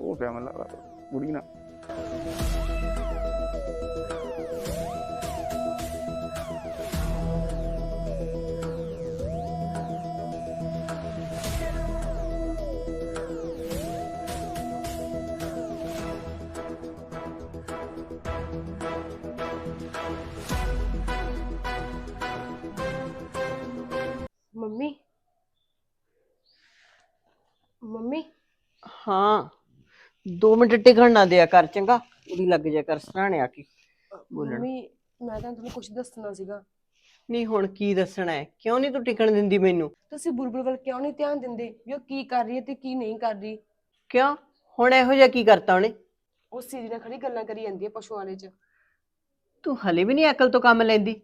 ਉਹ ਪਿਆ ਮੈਨੂੰ ਲੱਗਦਾ ਬੁੜੀ ਨਾ ਮੰਮੀ ਮੰਮੀ ਹਾਂ 2 ਮਿੰਟ ਟਿਕਣ ਨਾ ਦਿਆ ਕਰ ਚੰਗਾ? ਉਹਦੀ ਲੱਗ ਜਾ ਕਰ ਸਰਾਣੇ ਆ ਕੇ ਬੋਲਣ। ਮੰਮੀ ਮੈਂ ਤਾਂ ਤੁਹਾਨੂੰ ਕੁਝ ਦੱਸਣਾ ਸੀਗਾ। ਨਹੀਂ ਹੁਣ ਕੀ ਦੱਸਣਾ ਹੈ? ਕਿਉਂ ਨਹੀਂ ਤੂੰ ਟਿਕਣ ਦਿੰਦੀ ਮੈਨੂੰ? ਤੁਸੀਂ ਬੁਲਬੁਲ ਵੱਲ ਕਿਉਂ ਨਹੀਂ ਧਿਆਨ ਦਿੰਦੇ? ਵੀ ਉਹ ਕੀ ਕਰ ਰਹੀ ਹੈ ਤੇ ਕੀ ਨਹੀਂ ਕਰ ਰਹੀ? ਕਿਉਂ? ਹੁਣ ਇਹੋ ਜਿਹਾ ਕੀ ਕਰਤਾ ਉਹਨੇ? ਉਹ ਸੀਰੀ ਨਾਲ ਖੜੀ ਗੱਲਾਂ ਕਰੀ ਜਾਂਦੀ ਹੈ ਪਸ਼ੂਆਂ ਵਾਲੇ ਚ। ਤੂੰ ਹਲੇ ਵੀ ਨਹੀਂ ਅਕਲ ਤੋਂ ਕੰਮ ਲੈਂਦੀ।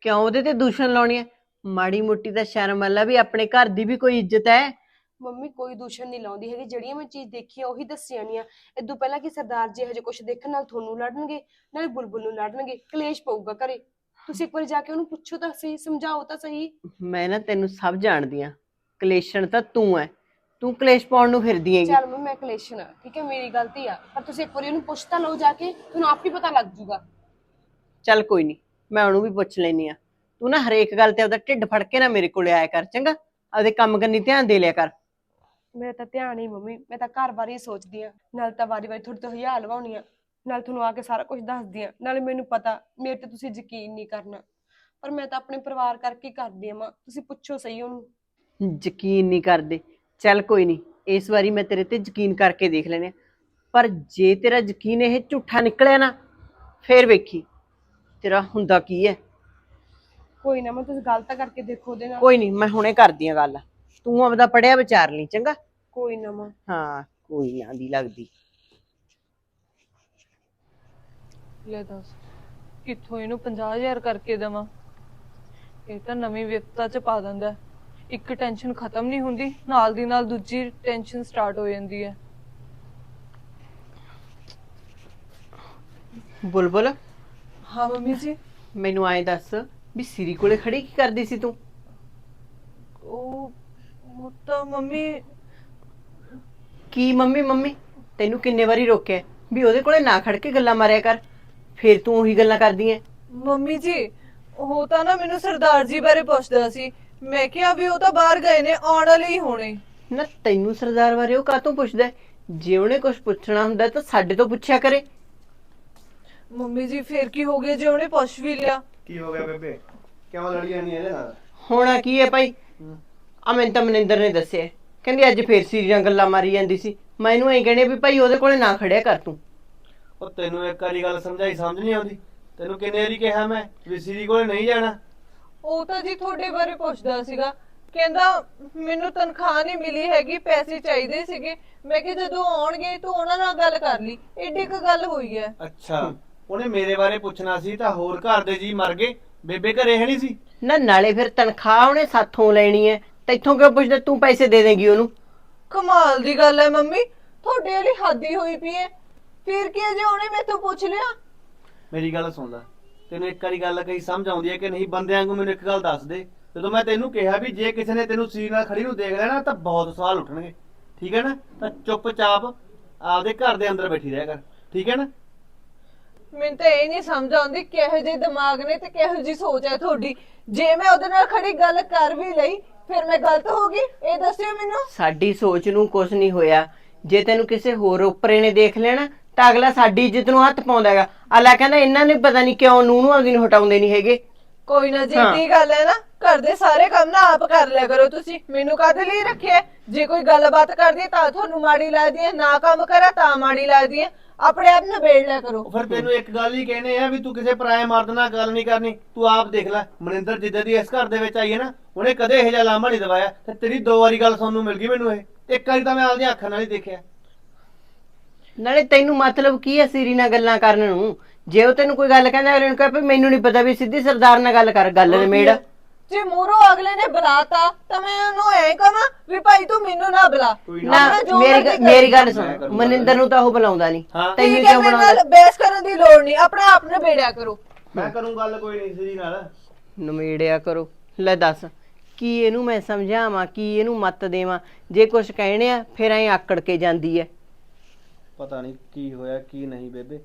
ਕਿਉਂ ਉਹਦੇ ਤੇ ਦੂਸ਼ਣ ਲਾਉਣੀ ਹੈ? ਮਾੜੀ ਮੋਟੀ ਦਾ ਸ਼ਰਮ ਅੱਲਾ ਵੀ ਆਪਣੇ ਘਰ ਦੀ ਵੀ ਕੋਈ ਇੱਜ਼ਤ ਹੈ। ਮੰਮੀ ਕੋਈ ਦੂਸ਼ਣ ਨਹੀਂ ਲਾਉਂਦੀ ਹੈਗੀ ਜਿਹੜੀਆਂ ਮੈਂ ਚੀਜ਼ ਦੇਖੀ ਆ ਉਹੀ ਦੱਸੀ ਜਾਣੀ ਆ ਇਦੋਂ ਪਹਿਲਾਂ ਕਿ ਸਰਦਾਰ ਜੀ ਹਜੇ ਕੁਝ ਦੇਖਣ ਨਾਲ ਤੁਹਾਨੂੰ ਲੜਨਗੇ ਨਾਲੇ ਬੁਲਬੁਲ ਨੂੰ ਲੜਨਗੇ ਕਲੇਸ਼ ਪਊਗਾ ਘਰੇ। ਤੁਸੀਂ ਇੱਕ ਵਾਰੀ ਜਾ ਕੇ ਉਹਨੂੰ ਪੁੱਛੋ ਤਾਂ ਸਹੀ ਸਮਝਾਓ ਤਾਂ ਸਹੀ। ਮੈਂ ਨਾ ਤੈਨੂੰ ਸਭ ਜਾਣਦੀ ਆ। ਕਲੇਸ਼ਣ ਤਾਂ ਤੂੰ ਹੈ ਤੂੰ ਕਲੇਸ਼ ਪਾਉਣ ਨੂੰ ਫਿਰਦੀ ਹੈਗੀ। ਚੱਲ ਮੰਮੀ ਮੈਂ ਕਲੇਸ਼ਨ ਆ। ਠੀਕ ਹੈ ਮੇਰੀ ਗਲਤੀ ਆ। ਪਰ ਤੁਸੀਂ ਇੱਕ ਵਾਰੀ ਉਹਨੂੰ ਪੁੱਛ ਤਾਂ ਲਓ ਜਾ ਕੇ ਤੁਹਾਨੂੰ ਆਪ ਹੀ ਪਤਾ ਲੱਗ ਜੂਗਾ। ਚੱਲ ਕੋਈ ਨਹੀਂ ਮੈਂ ਉਹਨੂੰ ਵੀ ਪੁੱਛ ਲੈਣੀ ਆ। ਤੂੰ ਨਾ ਹਰੇਕ ਗੱਲ ਤੇ ਉਹਦਾ ਢਿੱਡ ਫੜ ਕੇ ਨਾ ਮੇਰੇ ਕੋਲੇ ਆਇਆ ਕਰ ਚੰਗਾ? ਆਪਦੇ ਕੰਮ ਕੰਨੀ ਧਿਆਨ ਦੇ ਲਿਆ ਕਰ। ਮੇਰਾ ਤਾਂ ਧਿਆਨ ਹੀ ਮੰਮੀ ਮੈਂ ਤਾਂ ਘਰ ਬਾਰੇ ਹੀ ਸੋਚਦੀ ਆ ਨਾਲ ਤਾਂ ਵਾਰੀ ਵਾਰੀ ਤੁਹਾਡੇ ਤੋਂ ਹਜ਼ਾਰ ਲਵਾਉਣੀ ਆ ਨਾਲ ਤੁਹਾਨੂੰ ਆ ਕੇ ਸਾਰਾ ਕੁਝ ਦੱਸਦੀ ਆ ਨਾਲੇ ਮੈਨੂੰ ਪਤਾ ਮੇਰੇ ਤੇ ਤੁਸੀਂ ਯਕੀਨ ਨਹੀਂ ਕਰਨਾ। ਪਰ ਮੈਂ ਤਾਂ ਆਪਣੇ ਪਰਿਵਾਰ ਕਰਕੇ ਕਰਦੀ ਆ ਮਾਂ ਤੁਸੀਂ ਪੁੱਛੋ ਸਹੀ ਉਹਨੂੰ। ਯਕੀਨ ਨਹੀਂ ਕਰਦੇ। ਚੱਲ ਕੋਈ ਨਹੀਂ ਇਸ ਵਾਰੀ ਮੈਂ ਤੇਰੇ ਤੇ ਯਕੀਨ ਕਰਕੇ ਦੇਖ ਲੈਨੇ ਪਰ ਜੇ ਤੇਰਾ ਯਕੀਨ ਇਹ ਝੂਠਾ ਨਿਕਲਿਆ ਨਾ ਫੇਰ ਵੇਖੀ ਤੇਰਾ ਹੁੰਦਾ ਕੀ ਹੈ। ਕੋਈ ਨਾ ਮੈਂ ਤੁਸੀਂ ਗੱਲ ਤਾਂ ਕਰਕੇ ਦੇਖੋ ਉਹਦੇ ਨਾਲ। ਕੋਈ ਨਹੀਂ ਮੈਂ ਹੁਣੇ ਕਰਦੀ ਆ ਗੱਲ। ਤੂੰ ਆਪਦਾ ਪੜਿਆ ਵਿਚਾਰ ਲਈ ਚੰਗਾ? ਕੋਈ ਨਾ ਮਾਂ। ਹਾਂ ਕੋਈ ਨਾ ਦੀ ਲੱਗਦੀ। ਲੈ ਦੱਸ ਕਿੱਥੋਂ ਇਹਨੂੰ 50000 ਕਰਕੇ ਦੇਵਾਂ? ਇਹ ਤਾਂ ਨਵੀਂ ਵਿਪਤਾ ਚ ਪਾ ਦਿੰਦਾ ਹੈ। ਇੱਕ ਟੈਨਸ਼ਨ ਖਤਮ ਨਹੀਂ ਹੁੰਦੀ ਨਾਲ ਦੀ ਨਾਲ ਦੂਜੀ ਟੈਨਸ਼ਨ ਸਟਾਰਟ ਹੋ ਜਾਂਦੀ ਹੈ। ਬੁਲਬੁਲ? ਹਾਂ ਮੰਮੀ ਜੀ। ਮੈਨੂੰ ਆਏ ਦੱਸ ਵੀ ਸਿਰੀ ਕੋਲੇ ਖੜੀ ਕੀ ਕਰਦੀ ਸੀ ਤੂੰ? ਉਹ ਉਹ ਤਾਂ ਮੰਮੀ ਕੀ ਮੰਮੀ ਮੰਮੀ? ਤੈਨੂੰ ਕਿੰਨੇ ਵਾਰੀ ਰੋਕਿਆ ਵੀ ਉਹਦੇ ਕੋਲੇ ਨਾ ਖੜ ਕੇ ਗੱਲਾਂ ਮਾਰਿਆ ਕਰ। ਫੇਰ ਤੂੰ ਉਹੀ ਗੱਲਾਂ ਕਰਦੀ ਐ ਮੰਮੀ ਜੀ ਉਹ ਤਾਂ ਨਾ ਮੈਨੂੰ ਸਰਦਾਰ ਜੀ ਬਾਰੇ ਪੁੱਛਦਾ ਸੀ। ਮੈਂ ਕਿਹਾ ਵੀ ਉਹ ਤਾਂ ਬਾਹਰ ਗਏ ਨੇ ਆਉਣ ਵਾਲੇ ਹੀ ਹੋਣੇ। ਨਾ ਤੈਨੂੰ ਸਰਦਾਰ ਬਾਰੇ ਉਹ ਕਾਹਤੋਂ ਪੁੱਛਦਾ ਹੈ? ਜੇ ਉਹਨੇ ਕੁਝ ਪੁੱਛਣਾ ਹੁੰਦਾ ਤਾਂ ਸਾਡੇ ਤੋਂ ਪੁੱਛਿਆ ਕਰੇ। ਮੰਮੀ ਜੀ ਫੇਰ ਕੀ ਹੋ ਗਿਆ ਜੇ ਉਹਨੇ ਪੁੱਛ ਵੀ ਲਿਆ? ਕੀ ਹੋ ਗਿਆ ਬੇਬੇ? ਕਿਉਂ ਲੜੀ ਜਾਨੀ ਇਹਦੇ ਨਾਲ? ਹੋਣਾ ਕੀ ਹੈ ਭਾਈ? ਆ ਮੈਨੂੰ ਤਾਂ ਮਨਿੰਦਰ ਨੇ ਦੱਸਿਆ ਹੈ। ਕਹਿੰਦੀ ਅੱਜ ਫੇਰ ਸਿਰੀ ਨਾਲ ਗੱਲਾਂ ਮਾਰੀ ਜਾਂਦੀ ਸੀ। ਮੈਂ ਇਹਨੂੰ ਐਂ ਕਹਿੰਦੇ ਵੀ ਭਾਈ ਉਹਦੇ ਕੋਲੇ ਨਾ ਖੜਿਆ ਕਰ ਤੂੰ। ਉਹ ਤੈਨੂੰ ਇੱਕ ਵਾਰੀ ਗੱਲ ਸਮਝਾਈ ਸਮਝ ਨਹੀਂ ਆਉਂਦੀ। ਤੈਨੂੰ ਕਿੰਨੇ ਵਾਰੀ ਕਿਹਾ ਮੈਂ ਵੀ ਸਿਰੀ ਕੋਲੇ ਨਹੀਂ ਜਾਣਾ। ਉਹ ਤਾਂ ਜੀ ਤੁਹਾਡੇ ਬਾਰੇ ਪੁੱਛਦਾ ਸੀਗਾ। ਕਹਿੰਦਾ ਮੈਨੂੰ ਤਨਖਾਹ ਨਹੀਂ ਮਿਲੀ ਹੈਗੀ ਪੈਸੇ ਚਾਹੀਦੇ ਸੀਗੇ। ਮੈਂ ਕਿਹਾ ਜਦੋਂ ਆਉਣਗੇ ਤੂੰ ਉਹਨਾਂ ਨਾਲ ਗੱਲ ਕਰ ਲਈ। ਏਡੀ ਕੁ ਗੱਲ ਹੋਈ ਹੈ। ਅੱਛਾ ਉਹਨੇ ਮੇਰੇ ਬਾਰੇ ਪੁੱਛਣਾ ਸੀ ਤਾਂ ਹੋਰ ਘਰ ਦੇ ਜੀ ਮਰ ਗਏ। ਬੇਬੇ ਘਰੇ ਹੈ ਨਹੀਂ ਸੀ। ਨਾ ਨਾਲੇ ਫਿਰ ਤਨਖਾਹ ਉਹਨੇ ਸਾਥੋਂ ਲੈਣੀ ਹੈ। ਤੈਥੋਂ ਕਿਉਂ ਪੁੱਛਦਾ ਤੂੰ ਪੈਸੇ ਦੇ ਦੇਂਗੀ ਉਹਨੂੰ? ਕਮਾਲ ਦੀ ਗੱਲ ਹੈ ਮੰਮੀ ਤੁਹਾਡੇ ਵਾਲੀ ਹੱਦੀ ਹੋਈ ਪਈ ਹੈ। ਫਿਰ ਕੀ ਹੈ ਜੇ ਉਹਨੇ ਮੈਥੋਂ ਪੁੱਛ ਲਿਆ? ਮੇਰੀ ਗੱਲ ਸੁਣ ਲੈ ਤੈਨੂੰ ਇੱਕ ਵਾਰੀ ਗੱਲ ਕਹੀ ਸਮਝ ਆਉਂਦੀ ਹੈ ਕਿ ਨਹੀਂ ਬੰਦਿਆਂ ਨੂੰ ਮੈਨੂੰ ਇੱਕ ਗੱਲ ਦੱਸ ਦੇ। ਜਦੋਂ ਮੈਂ ਤੈਨੂੰ ਕਿਹਾ ਵੀ ਜੇ ਕਿਸੇ ਨੇ ਤੈਨੂੰ ਸਿਰੀ ਨਾਲ ਖੜੀ ਨੂੰ ਦੇਖ ਲੈਣਾ ਤਾਂ ਬਹੁਤ ਸਵਾਲ ਉੱਠਣਗੇ। ਠੀਕ ਹੈ ਨਾ? ਤਾਂ ਚੁੱਪਚਾਪ ਆਪਦੇ ਘਰ ਦੇ ਅੰਦਰ ਬੈਠੀ ਰਹਿ ਕਰ। ਠੀਕ ਹੈ ਨਾ? ਮੈਨੂੰ ਤਾਂ ਇਹ ਨਹੀਂ ਸਮਝ ਆਉਂਦੀ ਕਿਹੋ ਜਿਹੇ ਦਿਮਾਗ ਨੇ ਤੇ ਕਿਹੋ ਜਿਹੀ ਸੋਚ ਹੈ ਤੁਹਾਡੀ। ਜੇ ਮੈਂ ਉਹਦੇ ਨਾਲ ਖੜੀ ਗੱਲ ਕਰ ਵੀ ਲਈ ਫਿਰ ਮੈਂ ਗਲਤ ਹੋ ਗਈ? ਇਹ ਦੱਸਿਓ ਮੈਨੂੰ। ਸਾਡੀ ਸੋਚ ਨੂੰ ਕੁਝ ਨਹੀਂ ਹੋਇਆ। ਜੇ ਤੈਨੂੰ ਕਿਸੇ ਹੋਰ ਉੱਪਰੇ ਨੇ ਦੇਖ ਲੈਣਾ ਤਾਂ ਅਗਲਾ ਸਾਡੀ ਇੱਜ਼ਤ ਨੂੰ ਹੱਥ ਪਾਉਂਦਾ ਹੈਗਾ। ਅਲਾ ਕਹਿੰਦਾ ਇਹਨਾਂ ਨੇ ਪਤਾ ਨਹੀਂ ਕਿਉਂ ਨੂੰ ਨੂੰ ਆਪਦੀ ਨੂੰ ਹਟਾਉਂਦੇ ਨਹੀਂ ਹੈਗੇ। ਕੋਈ ਨਾ ਜੇ ਹਾਂ। ਦੀ ਗੱਲ ਹੈ ਨਾ ਘਰ ਦੇ ਸਾਰੇ ਕੰਮ ਨਾ ਆਪ ਕਰ ਲਿਆ ਕਰੋ ਤੁਸੀਂ। ਮੈਨੂੰ ਕਾਹਦੇ ਲਈ ਰੱਖਿਆ? ਜੇ ਕੋਈ ਗੱਲਬਾਤ ਕਰਦੀ ਹੈ ਤਾਂ ਤੁਹਾਨੂੰ ਮਾੜੀ ਲੱਗਦੀ ਹੈ ਨਾ ਕੰਮ ਕਰਾ ਤਾਂ ਮਾੜੀ ਲੱਗਦੀ ਹੈ। ਆਪਣੇ ਆਪ ਨਿਬੇੜ ਲਿਆ ਕਰੋ। ਫਿਰ ਤੈਨੂੰ ਇੱਕ ਗੱਲ ਹੀ ਕਹਿਣੇ ਆ ਵੀ ਤੂੰ ਕਿਸੇ ਪਰਾਏ ਮਰਦ ਨਾਲ ਗੱਲ ਨਹੀਂ ਕਰਨੀ। ਤੂੰ ਆਪ ਦੇਖ ਲੈ ਮਨਿੰਦਰ ਜਿੱਦਾਂ ਦੀ ਇਸ ਘਰ ਦੇ ਵਿੱਚ ਆਈ ਹੈ ਨਾ ਉਹਨੇ ਕਦੇ ਇਹੋ ਜਿਹਾ ਲਾਮਾ ਨਹੀਂ ਦਵਾਇਆ ਤੇ ਤੇਰੀ ਦੋ ਵਾਰੀ ਗੱਲ ਸੁਣਨ ਨੂੰ ਮਿਲ ਗਈ ਮੈਨੂੰ ਇਹ। ਇੱਕ ਵਾਰੀ ਤਾਂ ਮੈਂ ਆਪਦੀਆਂ ਅੱਖਾਂ ਨਾਲ ਹੀ ਦੇਖਿਆ। ਨਾਲੇ ਤੈਨੂੰ ਮਤਲਬ ਕੀ ਹੈ ਸਿਰੀ ਨਾਲ ਗੱਲਾਂ ਕਰਨ ਨੂੰ? ਜੇ ਉਹ ਤੈਨੂੰ ਕੋਈ ਗੱਲ ਕਹਿੰਦਾ ਅਗਲੇ ਨੂੰ ਕਹੇ ਵੀ ਮੈਨੂੰ ਨਹੀਂ ਪਤਾ ਵੀ ਸਿੱਧੀ ਸਰਦਾਰ ਨਾਲ ਗੱਲ ਕਰ ਗੱਲ ਨਿਮੇੜ ਜੇ ਮੂਰੋਂ ਅਗਲੇ ਨੇ ਬੁਲਾਤਾ ਤਾਂ ਮੈਂ ਉਹਨੂੰ ਐ ਕਹਾਂ ਵੀ ਭਾਈ ਤੂੰ ਮੈਨੂੰ ਨਾ ਬੁਲਾ। ਕੋਈ ਨਾ। ਆਪਣਾ ਜੋ ਮੇਰੀ ਮਰਜ਼ੀ ਗ- ਕਰੀ। ਮੇਰੀ ਗੱਲ ਸੁਣ। ਮਨਿੰਦਰ ਨੂੰ ਤਾਂ ਉਹ ਬੁਲਾਉਂਦਾ ਨਹੀਂ। ਹਾਂ। ਤੈਨੂੰ ਠੀਕ ਹੈ ਕਿਉਂ ਮੇਰੇ ਬੁਲਾਉਂਦਾ ਨਾਲ ਬਹਿਸ ਕਰਨ ਦੀ ਲੋੜ ਨਹੀਂ। ਆਪਣੇ ਆਪ ਨਿਬੇੜਿਆ ਕਰੋ। ਮੈਂ ਕਰੂੰ ਗੱਲ ਕੋਈ ਨਹੀਂ ਸਿਰੀ ਨਾਲ। ਨਮੇੜਿਆ ਕਰੋ। ਲੈ ਦੱਸ ਕੀ ਇਹਨੂੰ ਮੈਂ ਸਮਝਾਵਾਂ ਕੀ ਇਹਨੂੰ ਮੱਤ ਦੇਵਾਂ? ਜੇ ਕੁਝ ਕਹਿਣੇ ਆ ਫਿਰ ਐ ਆਕੜ ਕੇ ਜਾਂਦੀ ਐ। ਪਤਾ ਨਹੀਂ ਕੀ ਹੋਇਆ ਕੀ ਨਹੀਂ ਬੇਬੇ।